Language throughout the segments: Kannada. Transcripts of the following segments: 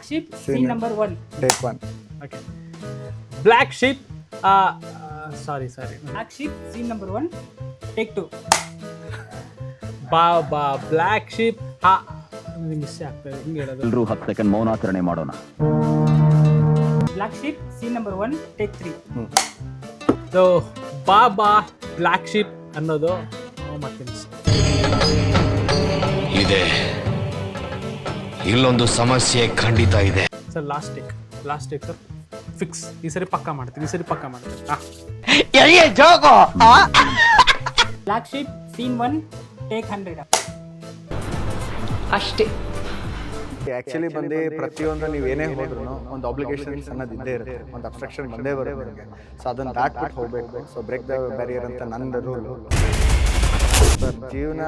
Black sheep scene number one take one okay black sheep sorry sorry black sheep scene number one take two baa baa black sheep ಹಾ ಮಿಸ್ ಆಗ್ತದೆ ಹಿಂಗೆ ಹೇಳೋದು. ಎಲ್ಲರೂ ಹತ್ತು ಸೆಕೆಂಡ್ ಮೌನಾಚರಣೆ ಮಾಡೋಣ. Black sheep scene number one take three so baa baa black sheep ಅನ್ನೋದು ಮತ್ತೆ. ಇದೆ. ಇಲ್ಲೊಂದು ಸಮಸ್ಯೆ ಖಂಡಿತ ಇದೆ. Sir last take last take sir fix ಈ ಸರಿ ಪಕ್ಕ ಮಾಡ್ತೀನಿ. ಈ ಸರಿ ಪಕ್ಕ ಮಾಡ್ತೀನಿ. ಹಾಂ. Black sheep scene one take hundred ಅಷ್ಟೇ. ಆಕ್ಚುಲಿ ಬಂದು ಪ್ರತಿಯೊಂದು ನೀವು ಏನೇ ಹೋದ್ರು ಒಂದು ಅಬ್ಲಿಗೇಷನ್ಸ್ ಅನ್ನೋದು ಇದ್ದೇ ಇರುತ್ತೆ. ಒಂದು ಅಬ್ಸ್ಟ್ರಕ್ಷನ್ ಬಂದೇ ಬರುತ್ತೆ ಸೊ ಅದನ್ನ ದಾಟ್ಬಿಟ್ಟು ಹೋಗ್ಬೇಕು. ಸೊ ಬ್ರೇಕ್ ದ ಬ್ಯಾರಿಯರ್ ಅಂತ ನನ್ನ ರೂಲ್ ಜೀವನ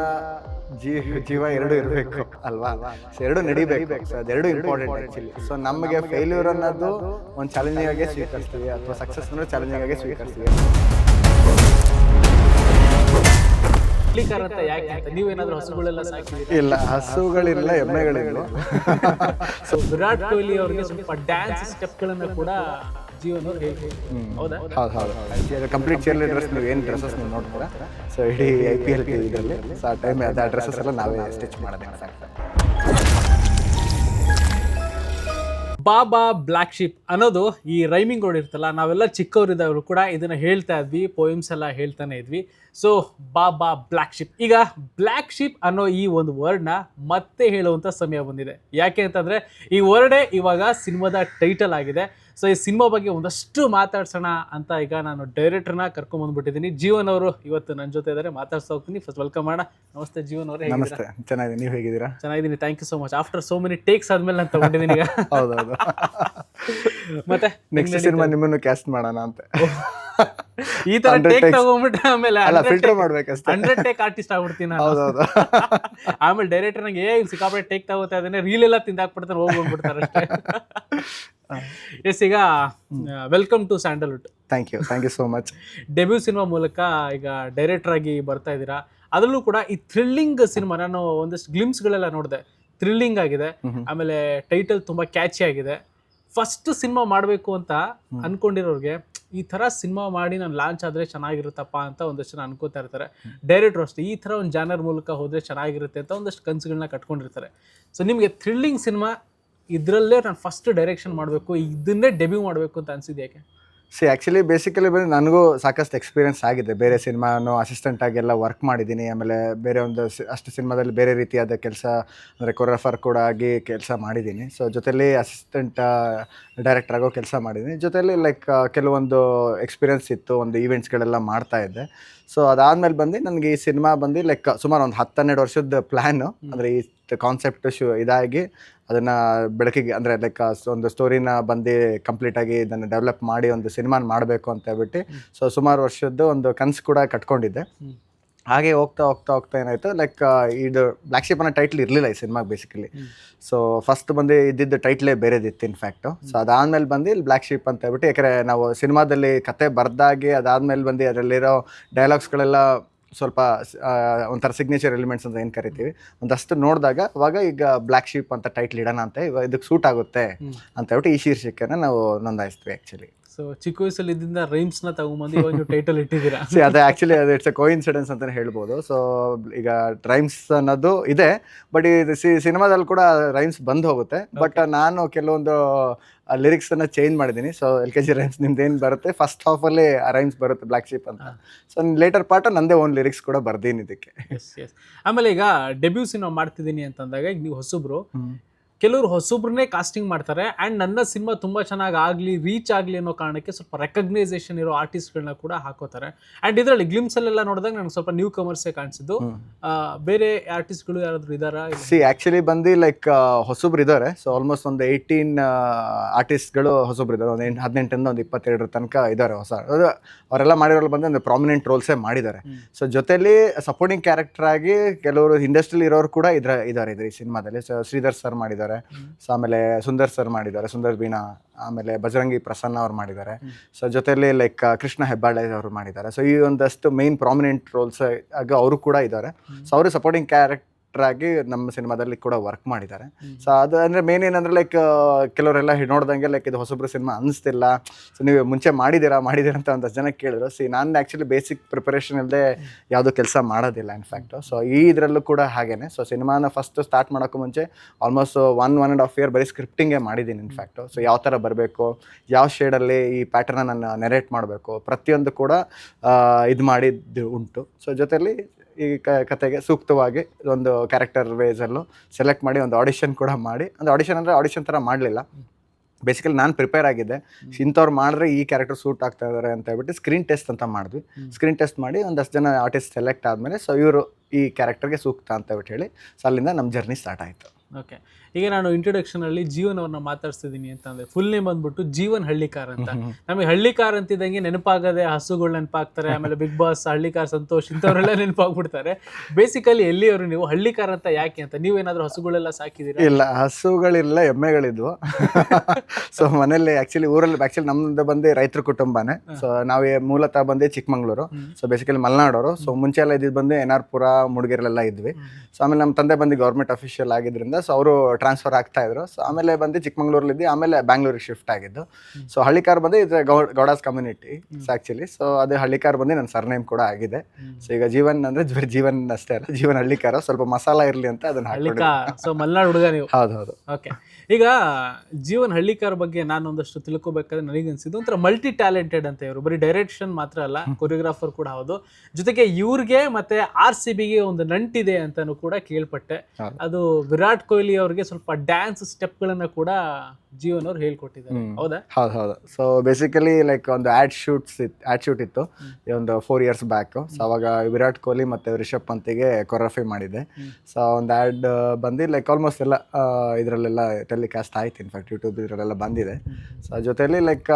ಜೀವ ಎರಡು ಇರಬೇಕು. ಅಲ್ವಾ? ಎರಡು ನಡಿಬೇಕು. ಸೊ ಅದೆರಡು ಇಂಪಾರ್ಟೆಂಟ್ ಆ್ಯಕ್ಚುಲಿ ಸೊ ನಮಗೆ ಫೇಲ್ಯೂರ್ ಅನ್ನೋದು ಒಂದು ಚಾಲೆಂಜಿಂಗ್ ಆಗೇ ಸ್ವೀಕರಿಸ್ತೀವಿ. ಅಥವಾ ಸಕ್ಸಸ್ ಅನ್ನೋದು ಚಾಲೆಂಜಿಂಗ್ ಆಗೇ ಸ್ವೀಕರಿಸ್ತೀವಿ. ನೀವೇನಾದ್ರೂ ಹಸುಗಳೆಲ್ಲ ಇಲ್ಲ ಹಸುಗಳಿಲ್ಲ ಎಮ್ಮೆಗಳಿಲ್ಲ. ಸೊ ವಿರಾಟ್ ಕೊಹ್ಲಿ ಅವರಿಗೆ ಸ್ವಲ್ಪ ಡ್ಯಾನ್ಸ್ ಸ್ಟೆಪ್ಗಳನ್ನು ಕೂಡ ಜೀವನ ಹೌದಾ? ಹೌದು. ಹೌದು ಕಂಪ್ಲೀಟ್ ಚೇರ್ ಡ್ರೆಸ್ ನೀವು ಏನು ಡ್ರೆಸ್ಸಸ್ ನೀವು ನೋಡ್ತೀರಾ? ಸೊ ಇಡೀ ಐ ಪಿ ಎಲ್ ಇದರಲ್ಲಿ. ಸೊ ಆ ಟೈಮ್ ಅದು ಆ ಡ್ರೆಸ್ಸಸ್ ಎಲ್ಲ ನಾವೇ ಸ್ಟಿಚ್ ಸಾಕು ಬಾಬಾ ಬ್ಲ್ಯಾಕ್ ಶಿಪ್ ಅನ್ನೋದು ಈ ರೈಮಿಂಗ್ ರೋಡ್ ಇರ್ತಲ್ಲ ನಾವೆಲ್ಲ ಚಿಕ್ಕವರಿದ್ದವರು ಕೂಡ ಇದನ್ನ ಹೇಳ್ತಾ ಇದ್ವಿ ಪೋಯಮ್ಸ್ ಎಲ್ಲ ಹೇಳ್ತಾನೆ ಇದ್ವಿ. So baa baa black sheep ಈಗ ಬ್ಲ್ಯಾಕ್ ಶಿಪ್ ಅನ್ನೋ ಈ ಒಂದು ವರ್ಡ್ನ ಮತ್ತೆ ಹೇಳುವಂಥ ಸಮಯ ಬಂದಿದೆ. ಯಾಕೆ ಅಂತಂದ್ರೆ ಈ ವರ್ಡೇ ಇವಾಗ ಸಿನಿಮಾದ ಟೈಟಲ್ ಆಗಿದೆ. ಸೊ ಈ ಸಿನಿಮಾ ಬಗ್ಗೆ ಒಂದಷ್ಟು ಮಾತಾಡ್ಸೋಣ ಅಂತ ಈಗ ನಾನು ಡೈರೆಕ್ಟರ್ನ ಕರ್ಕೊಂಡ್ಬಂದ್ಬಿಟ್ಟಿದ್ದೀನಿ ಜೀವನ್ ಅವರು ಇವತ್ತು ನನ್ನ ಜೊತೆ ಇದ್ದಾರೆ. ಮಾತಾಡ್ಸ್ತಾ ಹೋಗ್ತೀನಿ. ಫಸ್ಟ್ ವೆಲ್ಕಮ್ ಮಾಡೋಣ. ನಮಸ್ತೆ ಜೀವನ್ ಅವರೇ ನಮಸ್ತೆ. ಚೆನ್ನಾಗಿದೆ ನೀವು ಹೇಗಿದ್ದೀರಾ? ಚೆನ್ನಾಗಿದ್ದೀನಿ. Thank you so much after so many takes ಆದ್ಮೇಲೆ ನಾನು ತಗೊಂಡಿದ್ದೀನಿ ಈಗ. ಹೌದೌದು. ಮತ್ತೆ ನೆಕ್ಸ್ಟ್ ಸಿನಿಮಾ ನಿಮ್ಮನ್ನು ಕ್ಯಾಸ್ಟ್ ಮಾಡೋಣ ಅಂತ. ಈ ತರ ಟೇಕ್ ತಗೊಂಡ್ಬಿಟ್ಟು ಆಮೇಲೆ ಅಲ್ಲ ಫಿಲ್ಟರ್ ಮಾಡ್ಬೇಕಷ್ಟೇ. ಹಂಡ್ರೆಡ್ ಟೇಕ್ ಆರ್ಟಿಸ್ಟ್ ಆಗ್ಬಿಡ್ತೀನಿ ನಾನು. ಹೌದೌದು. ಆಮೇಲೆ ಡೈರೆಕ್ಟರ್ ನಂಗೆ ಏ ಸಿಕ್ಕಾಪಟ್ಟೆ ಟೇಕ್ ತಗೋತಾ ಇದ್ದಾನೆ. ರೀಲ್ ಎಲ್ಲ ತಿಂದಾಕ್ಬಿಡ್ತಾನೆ ಹೋಗಿ ಬಂದ್ಬಿಡ್ತಾರೆ ಅಷ್ಟೇ ಎಸ್ ಈಗ welcome to Sandalwood thank you thank you so much debut cinema ಮೂಲಕ ಈಗ ಡೈರೆಕ್ಟರ್ ಆಗಿ ಬರ್ತಾ ಇದ್ದೀರಾ. ಅದರಲ್ಲೂ ಕೂಡ ಈ ಥ್ರಿಲ್ಲಿಂಗ್ ಸಿನಿಮಾ ನಾನು ಒಂದಷ್ಟು ಗ್ಲಿಮ್ಸ್ಗಳೆಲ್ಲ ನೋಡಿದೆ. ಥ್ರಿಲ್ಲಿಂಗ್ ಆಗಿದೆ. ಆಮೇಲೆ ಟೈಟಲ್ ತುಂಬಾ ಕ್ಯಾಚಿ ಆಗಿದೆ. ಫಸ್ಟ್ ಸಿನಿಮಾ ಮಾಡಬೇಕು ಅಂತ ಅನ್ಕೊಂಡಿರೋರಿಗೆ ಈ ಥರ ಸಿನಿಮಾ ಮಾಡಿ ನಾನು ಲಾಂಚ್ ಆದರೆ ಚೆನ್ನಾಗಿರುತ್ತಪ್ಪ ಅಂತ ಒಂದಷ್ಟು ಜನ ಅನ್ಕೋತಾ ಇರ್ತಾರೆ. ಡೈರೆಕ್ಟ್ರು ಅಷ್ಟೇ ಈ ಥರ ಒಂದು ಜಾನರ್ ಮೂಲಕ ಹೋದರೆ ಚೆನ್ನಾಗಿರುತ್ತೆ ಅಂತ ಒಂದಷ್ಟು ಕನಸುಗಳನ್ನ ಕಟ್ಕೊಂಡಿರ್ತಾರೆ. ಸೊ ನಿಮಗೆ ಥ್ರಿಲ್ಲಿಂಗ್ ಸಿನಿಮಾ ಇದರಲ್ಲೇ ನಾನು ಫಸ್ಟ್ ಡೈರೆಕ್ಷನ್ ಮಾಡಬೇಕು ಇದನ್ನೇ ಡೆಬ್ಯೂ ಮಾಡಬೇಕು ಅಂತ ಅನಿಸಿದೆ ಯಾಕೆ? ಸಿ ಆ್ಯಕ್ಚುಲಿ ಬೇಸಿಕಲಿ ಬಂದು ನನಗೂ ಸಾಕಷ್ಟು ಎಕ್ಸ್ಪೀರಿಯೆನ್ಸ್ ಆಗಿದೆ. ಬೇರೆ ಸಿನಿಮಾನು ಅಸಿಸ್ಟೆಂಟ್ ಆಗಿ ಎಲ್ಲ ವರ್ಕ್ ಮಾಡಿದ್ದೀನಿ. ಆಮೇಲೆ ಬೇರೆ ಒಂದು ಸಿ- ಅಷ್ಟು ಸಿನಿಮಾದಲ್ಲಿ ಬೇರೆ ರೀತಿಯಾದ ಕೆಲಸ ಅಂದರೆ ಕೊರಿಯೋಗ್ರಾಫರ್ ಕೂಡ ಆಗಿ ಕೆಲಸ ಮಾಡಿದ್ದೀನಿ. ಸೊ ಜೊತೆಲಿ ಅಸಿಸ್ಟೆಂಟ್ ಡೈರೆಕ್ಟರ್ ಆಗೋ ಕೆಲಸ ಮಾಡಿದ್ದೀನಿ. ಜೊತೆಲಿ ಲೈಕ್ ಕೆಲವೊಂದು ಎಕ್ಸ್ಪೀರಿಯೆನ್ಸ್ ಇತ್ತು ಒಂದು ಈವೆಂಟ್ಸ್ಗಳೆಲ್ಲ ಮಾಡ್ತಾ ಇದ್ದೆ. ಸೊ ಅದಾದಮೇಲೆ ಬಂದು ನನಗೆ ಈ ಸಿನಿಮಾ ಬಂದು ಲೈಕ್ ಸುಮಾರು ಒಂದು ಹತ್ತೆರಡು ವರ್ಷದ ಪ್ಲ್ಯಾನು ಅಂದರೆ ಈ ಕಾನ್ಸೆಪ್ಟ್ ಶು ಇದಾಗಿ ಅದನ್ನು ಬೆಳಕಿಗೆ ಅಂದರೆ ಲೈಕ್ ಒಂದು ಸ್ಟೋರಿನ ಬಂದು ಕಂಪ್ಲೀಟಾಗಿ ಇದನ್ನು ಡೆವಲಪ್ ಮಾಡಿ ಒಂದು ಸಿನಿಮಾನ ಮಾಡಬೇಕು ಅಂತ ಹೇಳ್ಬಿಟ್ಟು ಸೊ ಸುಮಾರು ವರ್ಷದ್ದು ಒಂದು ಕನಸು ಕೂಡ ಕಟ್ಕೊಂಡಿದ್ದೆ. ಹಾಗೆ ಹೋಗ್ತಾ ಹೋಗ್ತಾ ಹೋಗ್ತಾ ಏನಾಯಿತು ಲೈಕ್ ಇದು ಬ್ಲ್ಯಾಕ್ ಶಿಪ್ ಅನ್ನೋ ಟೈಟ್ಲ್ ಇರಲಿಲ್ಲ ಈ ಸಿನಿಮಾಗೆ ಬೇಸಿಕಲಿ ಸೊ ಫಸ್ಟ್ ಬಂದು ಇದ್ದಿದ್ದು ಟೈಟ್ಲೇ ಬೇರೆದಿತ್ತು ಇನ್ಫ್ಯಾಕ್ಟು ಸೊ ಅದಾದಮೇಲೆ ಬಂದು ಇಲ್ಲಿ ಬ್ಲ್ಯಾಕ್ ಶಿಪ್ ಅಂತ ಹೇಳ್ಬಿಟ್ಟು ಯಾಕಂದರೆ ನಾವು ಸಿನಿಮಾದಲ್ಲಿ ಕತೆ ಬರ್ದಾಗಿ ಅದಾದಮೇಲೆ ಬಂದು ಅದರಲ್ಲಿರೋ ಡೈಲಾಗ್ಸ್ಗಳೆಲ್ಲ ಸ್ವಲ್ಪ ಒಂಥರ ಸಿಗ್ನೇಚರ್ ಎಲಿಮೆಂಟ್ಸ್ ಅಂತ ಏನು ಕರಿತೀವಿ ಒಂದಷ್ಟು ನೋಡಿದಾಗ ಅವಾಗ ಈಗ ಬ್ಲ್ಯಾಕ್ ಶೀಪ್ ಅಂತ ಟೈಟ್ಲ್ ಇಡೋಣ ಅಂತ ಇವಾಗ ಇದಕ್ಕೆ ಸೂಟ್ ಆಗುತ್ತೆ. ಅಂತ ಹೇಳ್ಬಿಟ್ಟು ಈ ಶೀರ್ಷಿಕೆನ ನಾವು ನೋಂದಾಯಿಸ್ತೀವಿ ಆ್ಯಕ್ಚುಲಿ ಸೊ ಚಿಕ್ಕ ವಯಸ್ಸಲ್ಲಿ ಇದ್ದಿಂದ ನ ತಗೊಂಬಂದು ಇವಾಗ ನೀವು ಟೈಟಲ್ ಇಟ್ಟಿದ್ದೀರಾ? ಸಿ ಅದೇ ಆ್ಯಕ್ಚುಲಿ ಅದು ಇಟ್ಸ್ ಕೋ ಇನ್ಸಿಡೆನ್ಸ್ ಅಂತಲೇ ಹೇಳ್ಬೋದು. ಸೊ ಈಗ ರೈಮ್ಸ್ ಅನ್ನೋದು ಇದೆ ಬಟ್ ಈ ಸಿ ಸಿನಿಮಾದಲ್ಲಿ ಕೂಡ ರೈಮ್ಸ್ ಬಂದು ಹೋಗುತ್ತೆ. ಬಟ್ ನಾನು ಕೆಲವೊಂದು ಲಿರಿಕ್ಸನ್ನು ಚೇಂಜ್ ಮಾಡಿದ್ದೀನಿ. So L K G rhymes ನಿಮ್ದು ಏನು ಬರುತ್ತೆ? ಫಸ್ಟ್ ಹಾಫಲ್ಲಿ ಆ ರೈಮ್ಸ್ ಬರುತ್ತೆ ಬ್ಲ್ಯಾಕ್ ಶೀಪ್ ಅಂತ. ಸೊ ಲೇಟರ್ ಪಾರ್ಟ್ ನಂದೇ ಓನ್ ಲಿರಿಕ್ಸ್ ಕೂಡ ಬರ್ದೀನಿ ಇದಕ್ಕೆ. ಎಸ್ ಎಸ್ ಆಮೇಲೆ ಈಗ ಡೆಬ್ಯೂ ಸಿನಿಮಾ ಮಾಡ್ತಿದ್ದೀನಿ ಅಂತಂದಾಗ ಈಗ ನೀವು ಹೊಸಬ್ರು ಕೆಲವರು ಹೊಸಬ್ರನ್ನೇ ಕಾಸ್ಟಿಂಗ್ ಮಾಡ್ತಾರೆ ಆ್ಯಂಡ್ ನನ್ನ ಸಿನಿಮಾ ತುಂಬ ಚೆನ್ನಾಗಿ ಆಗಲಿ ರೀಚ್ ಆಗಲಿ ಅನ್ನೋ ಕಾರಣಕ್ಕೆ ಸ್ವಲ್ಪ ರೆಕಗ್ನೈಸೇಷನ್ ಇರೋ ಆರ್ಟಿಸ್ಟ್ಗಳನ್ನ ಕೂಡ ಹಾಕೋತಾರೆ. ಆ್ಯಂಡ್ ಇದರಲ್ಲಿ ಗ್ಲಿಮ್ಸಲ್ಲೆಲ್ಲ ನೋಡಿದಾಗ ನನಗೆ ಸ್ವಲ್ಪ ನ್ಯೂ ಕಮರ್ಸೇ ಕಾಣಿಸಿದ್ದು. ಬೇರೆ ಆರ್ಟಿಸ್ಟ್ಗಳು ಯಾರಾದರೂ ಇದ್ದಾರಾ? ಸಿ ಆ್ಯಕ್ಚುಲಿ ಬಂದು ಲೈಕ್ ಹೊಸಬ್ರು ಇದ್ದಾರೆ ಸೊ ಆಲ್ಮೋಸ್ಟ್ ಒಂದು ಏಯ್ಟೀನ್ ಆರ್ಟಿಸ್ಟ್ಗಳು ಹೊಸಬ್ರು ಇದ್ದಾರೆ ಒಂದು ಎಂಟು ಹದಿನೆಂಟರಿಂದ ಒಂದು ಇಪ್ಪತ್ತೆರಡರ ತನಕ ಇದ್ದಾರೆ ಹೊಸ. ಅವರೆಲ್ಲ ಮಾಡಿರೋ ಬಂದು ಒಂದು ಪ್ರಾಮಿನೆಂಟ್ ರೋಲ್ಸೇ ಮಾಡಿದ್ದಾರೆ. ಸೊ ಜೊತೆಲಿ ಸಪೋರ್ಟಿಂಗ್ ಕ್ಯಾರೆಕ್ಟರ್ ಆಗಿ ಕೆಲವರು ಇಂಡಸ್ಟ್ರಿಲಿ ಇರೋರು ಕೂಡ ಇದ್ರ ಇದ್ದಾರೆ ಇದ್ರ ಈ ಸಿನಿಮಾದಲ್ಲಿ. ಸೊ ಶ್ರೀಧರ್ ಸರ್ ಮಾಡಿದ್ದಾರೆ. ಸೊ ಆಮೇಲೆ ಸುಂದರ್ ಸರ್ ಮಾಡಿದ್ದಾರೆ ಸುಂದರ್ ಬೀಣಾ ಆಮೇಲೆ ಬಜರಂಗಿ ಪ್ರಸನ್ನ ಅವ್ರು ಮಾಡಿದ್ದಾರೆ. ಸೊ ಜೊತೆಯಲ್ಲಿ ಲೈಕ್ ಕೃಷ್ಣ ಹೆಬ್ಬಾಳೆ ಅವರು ಮಾಡಿದ್ದಾರೆ. ಸೊ ಈ ಒಂದಷ್ಟು ಮೇನ್ ಪ್ರಾಮಿನೆಂಟ್ ರೋಲ್ಸ್ ಆಗ ಅವರು ಕೂಡ ಇದ್ದಾರೆ. ಸೊ ಅವರು ಸಪೋರ್ಟಿಂಗ್ ಕ್ಯಾರೆಕ್ಟ್ ಆಗಿ ನಮ್ಮ ಸಿನಿಮಾದಲ್ಲಿ ಕೂಡ ವರ್ಕ್ ಮಾಡಿದ್ದಾರೆ. ಸೊ ಅದು ಅಂದರೆ ಮೇನ್ ಏನಂದ್ರೆ ಲೈಕ್ ಕೆಲವರೆಲ್ಲ ನೋಡ್ದಂಗೆ ಲೈಕ್ ಇದು ಹೊಸಬ್ರು ಸಿನಿಮಾ ಅನಿಸ್ತಿಲ್ಲ. ಸೊ ನೀವು ಮುಂಚೆ ಮಾಡಿದ್ದೀರಾ ಮಾಡಿದ್ದೀರಾ ಅಂತ ಒಂದಷ್ಟು ಜನ ಕೇಳಿದ್ರು. ಸಿ ನಾನು ಆ್ಯಕ್ಚುಲಿ ಬೇಸಿಕ್ ಪ್ರಿಪರೇಷನ್ ಇಲ್ಲದೆ ಯಾವುದೂ ಕೆಲಸ ಮಾಡೋದಿಲ್ಲ ಇನ್ಫ್ಯಾಕ್ಟು ಸೊ ಈ ಇದರಲ್ಲೂ ಕೂಡ ಹಾಗೇನೆ. ಸೊ ಸಿನಿಮಾನ ಫಸ್ಟ್ ಸ್ಟಾರ್ಟ್ ಮಾಡೋಕ್ಕೂ ಮುಂಚೆ almost one one and half year ಬರೀ ಸ್ಕ್ರಿಪ್ಟಿಂಗೇ ಮಾಡಿದ್ದೀನಿ ಇನ್ಫ್ಯಾಕ್ಟು ಸೊ ಯಾವ ಥರ ಬರಬೇಕು ಯಾವ ಶೇಡಲ್ಲಿ ಈ ಪ್ಯಾಟರ್ನ ನಾನು ನೆರೇಟ್ ಮಾಡಬೇಕು ಪ್ರತಿಯೊಂದು ಕೂಡ ಇದು ಮಾಡಿದ್ದು ಉಂಟು. ಸೊ ಜೊತೆಲಿ ಈ ಕ ಕತೆಗೆ ಸೂಕ್ತವಾಗಿ ಒಂದು ಕ್ಯಾರೆಕ್ಟರ್ ವೇಸಲ್ಲೂ ಸೆಲೆಕ್ಟ್ ಮಾಡಿ ಒಂದು ಆಡಿಷನ್ ಕೂಡ ಮಾಡಿ. ಒಂದು ಆಡಿಷನ್ ಅಂದರೆ ಆಡಿಷನ್ ಥರ ಮಾಡಲಿಲ್ಲ. ಬೇಸಿಕಲಿ ನಾನು ಪ್ರಿಪೇರ್ ಆಗಿದ್ದೆ. ಇಂಥವ್ರು ಮಾಡಿದ್ರೆ ಈ ಕ್ಯಾರೆಕ್ಟರ್ ಸೂಟ್ ಆಗ್ತಾ ಇದಾರೆ ಅಂತ ಹೇಳ್ಬಿಟ್ಟು ಸ್ಕ್ರೀನ್ ಟೆಸ್ಟ್ ಅಂತ ಮಾಡಿದ್ವಿ. ಸ್ಕ್ರೀನ್ ಟೆಸ್ಟ್ ಮಾಡಿ ಒಂದಷ್ಟು ಜನ ಆರ್ಟಿಸ್ಟ್ ಸೆಲೆಕ್ಟ್ ಆದಮೇಲೆ ಸೊ ಇವರು ಈ ಕ್ಯಾರೆಕ್ಟರ್ಗೆ ಸೂಕ್ತ ಅಂತ ಹೇಳ್ಬಿಟ್ಟು ಹೇಳಿ ಸೊ ಅಲ್ಲಿಂದ ನಮ್ಮ ಜರ್ನಿ ಸ್ಟಾರ್ಟ್ ಆಯಿತು. ಓಕೆ ಈಗ ನಾನು ಇಂಟ್ರೊಡಕ್ಷನ್ ಅಲ್ಲಿ ಜೀವನ್ ಅವ್ರನ್ನ ಅಂತ ಅಂತಂದ್ರೆ ಫುಲ್ ನೇಮ್ ಬಂದ್ಬಿಟ್ಟು ಜೀವನ್ ಹಳ್ಳಿಕಾರ್ ಅಂತ. ನಮಗೆ ಹಳ್ಳಿಕಾರ್ ಅಂತಿದ್ದಂಗೆ ನೆನಪಾಗದೆ ಹಸುಗಳು ನೆನಪಾಗ್ತಾರೆ ಆಮೇಲೆ ಬಿಗ್ ಬಾಸ್ ಹಳ್ಳಿಕಾರ್ ಸಂತೋಷ್ ಇಂಥವರೆಲ್ಲ ನೆನಪಾಗ್ಬಿಡ್ತಾರೆ. ಬೇಸಿಕಲಿ ಎಲ್ಲಿಯವರು ನೀವು? ಹಳ್ಳಿಕಾರ್ ಅಂತ ಯಾಕೆ ಅಂತ? ನೀವೇನಾದ್ರೂ ಹಸುಗಳೆಲ್ಲ ಸಾಕಿದ್ದೀರಾ? ಇಲ್ಲ ಹಸುಗಳಿಲ್ಲ ಎಮ್ಮೆಗಳಿದ್ವು. ಸೊ ಮನೇಲಿ ಆಕ್ಚುಲಿ ಊರಲ್ಲಿ ಆಕ್ಚುಲಿ ನಮ್ದು ಬಂದು ರೈತರ ಕುಟುಂಬನೇ. ಸೊ ನಾವೇ ಮೂಲತಃ ಬಂದೆ ಚಿಕ್ಕಮಂಗ್ಳೂರು. ಸೊ ಬೇಸಿಕಲಿ ಮಲೆನಾಡೋರು. ಸೊ ಮುಂಚೆ ಎಲ್ಲ ಇದ್ದಿದ್ದು ಬಂದು ಎನ್ ಆರ್ ಪುರ ಮೂಡಿಗೆರೆಲ್ಲ ಇದ್ವಿ. ಸೊ ಆಮೇಲೆ ನಮ್ಮ ತಂದೆ ಬಂದು ಗೌರ್ಮೆಂಟ್ ಅಫಿಷಿಯಲ್ ಆಗಿದ್ರಿಂದ ಸೊ ಅವರು ಟ್ರಾನ್ಸ್ಫರ್ ಆಗ್ತಾ ಇದ್ರು. ಸೊ ಆಮೇಲೆ ಬಂದು ಚಿಕ್ಕಮಂಗ್ಳೂರಲ್ಲಿ ಆಮೇಲೆ ಬ್ಯಾಂಗ್ಳೂರಿಗೆ ಶಿಫ್ಟ್ ಆಗಿದ್ದು. ಸೊ ಹಳ್ಳಿಕಾರ್ ಬಂದು ಇದು ಗೌಡಾಸ್ ಕಮ್ಯುನಿಟಿ ಆಕ್ಚುಲಿ ಸೊ ಅದೇ ಹಳ್ಳಿಕಾರ್ ಬಂದು ನನ್ನ ಸರ್ನೇಮ್ ಕೂಡ ಆಗಿದೆ. ಸೊ ಈಗ ಜೀವನ್ ಅಂದ್ರೆ ಜೀವನ್ ಅಷ್ಟೇ ಅಲ್ಲ ಜೀವನ್ ಹಳ್ಳಿಕಾರ. ಸ್ವಲ್ಪ ಮಸಾಲ ಇರಲಿ ಅಂತ ಅದನ್ನ ಹಳ್ಳಿಕಾ ಸೊ ಮಲ್ನಾಡ್ ಹುಡುಗ ನೀವು? ಹೌದು ಹೌದು. ಓಕೆ ಈಗ ಜೀವನ್ ಹಳ್ಳಿಕಾರ್ ಬಗ್ಗೆ ನಾನು ಒಂದಷ್ಟು ತಿಳ್ಕೊಬೇಕಾದ್ರೆ ನನಗೆ ಅನ್ಸಿದ್ದು ಒಂಥರ ಮಲ್ಟಿ ಟ್ಯಾಲೆಂಟೆಡ್ ಅಂತ ಇವರು. ಬರೀ ಡೈರೆಕ್ಷನ್ ಮಾತ್ರ ಅಲ್ಲ ಕೊರಿಯೋಗ್ರಾಫರ್ ಕೂಡ ಹೌದು. ಜೊತೆಗೆ ಇವ್ರಿಗೆ ಮತ್ತೆ ಆರ್ ಸಿ ಬಿಗೆ ಒಂದು ನಂಟಿದೆ ಅಂತಾನು ಕೂಡ ಕೇಳ್ಪಟ್ಟೆ. ಅದು ವಿರಾಟ್ ಕೊಹ್ಲಿ ಅವ್ರಿಗೆ ಸ್ವಲ್ಪ ಡ್ಯಾನ್ಸ್ ಸ್ಟೆಪ್ಗಳನ್ನು ಕೂಡ ಜೀವನ್ ಅವ್ರು ಹೇಳ್ಕೊಟ್ಟಿದ್ದಾರೆ. ಹೌದಾ? ಹೌದು ಹೌದು. ಸೊ ಬೇಸಿಕಲಿ ಲೈಕ್ ಒಂದು ಆ್ಯಡ್ ಶೂಟ್ಸ್ ಇತ್ತು ಆ್ಯಡ್ ಶೂಟ್ ಇತ್ತು. ಒಂದು ಫೋರ್ ಇಯರ್ಸ್ ಬ್ಯಾಕ್ ಸೊ ಅವಾಗ ವಿರಾಟ್ ಕೊಹ್ಲಿ ಮತ್ತು ರಿಷಬ್ ಪಂತಿಗೆ ಕೊರಫಿ ಮಾಡಿದೆ. ಸೊ ಒಂದು ಆ್ಯಡ್ ಬಂದು ಲೈಕ್ ಆಲ್ಮೋಸ್ಟ್ ಎಲ್ಲ ಇದರಲ್ಲೆಲ್ಲ ಟೆಲಿಕಾಸ್ಟ್ ಆಯ್ತು ಇನ್ಫ್ಯಾಕ್ಟ್ ಯೂಟ್ಯೂಬ್ ಇದರಲ್ಲೆಲ್ಲ ಬಂದಿದೆ. ಸೊ ಜೊತೆಯಲ್ಲಿ ಲೈಕ್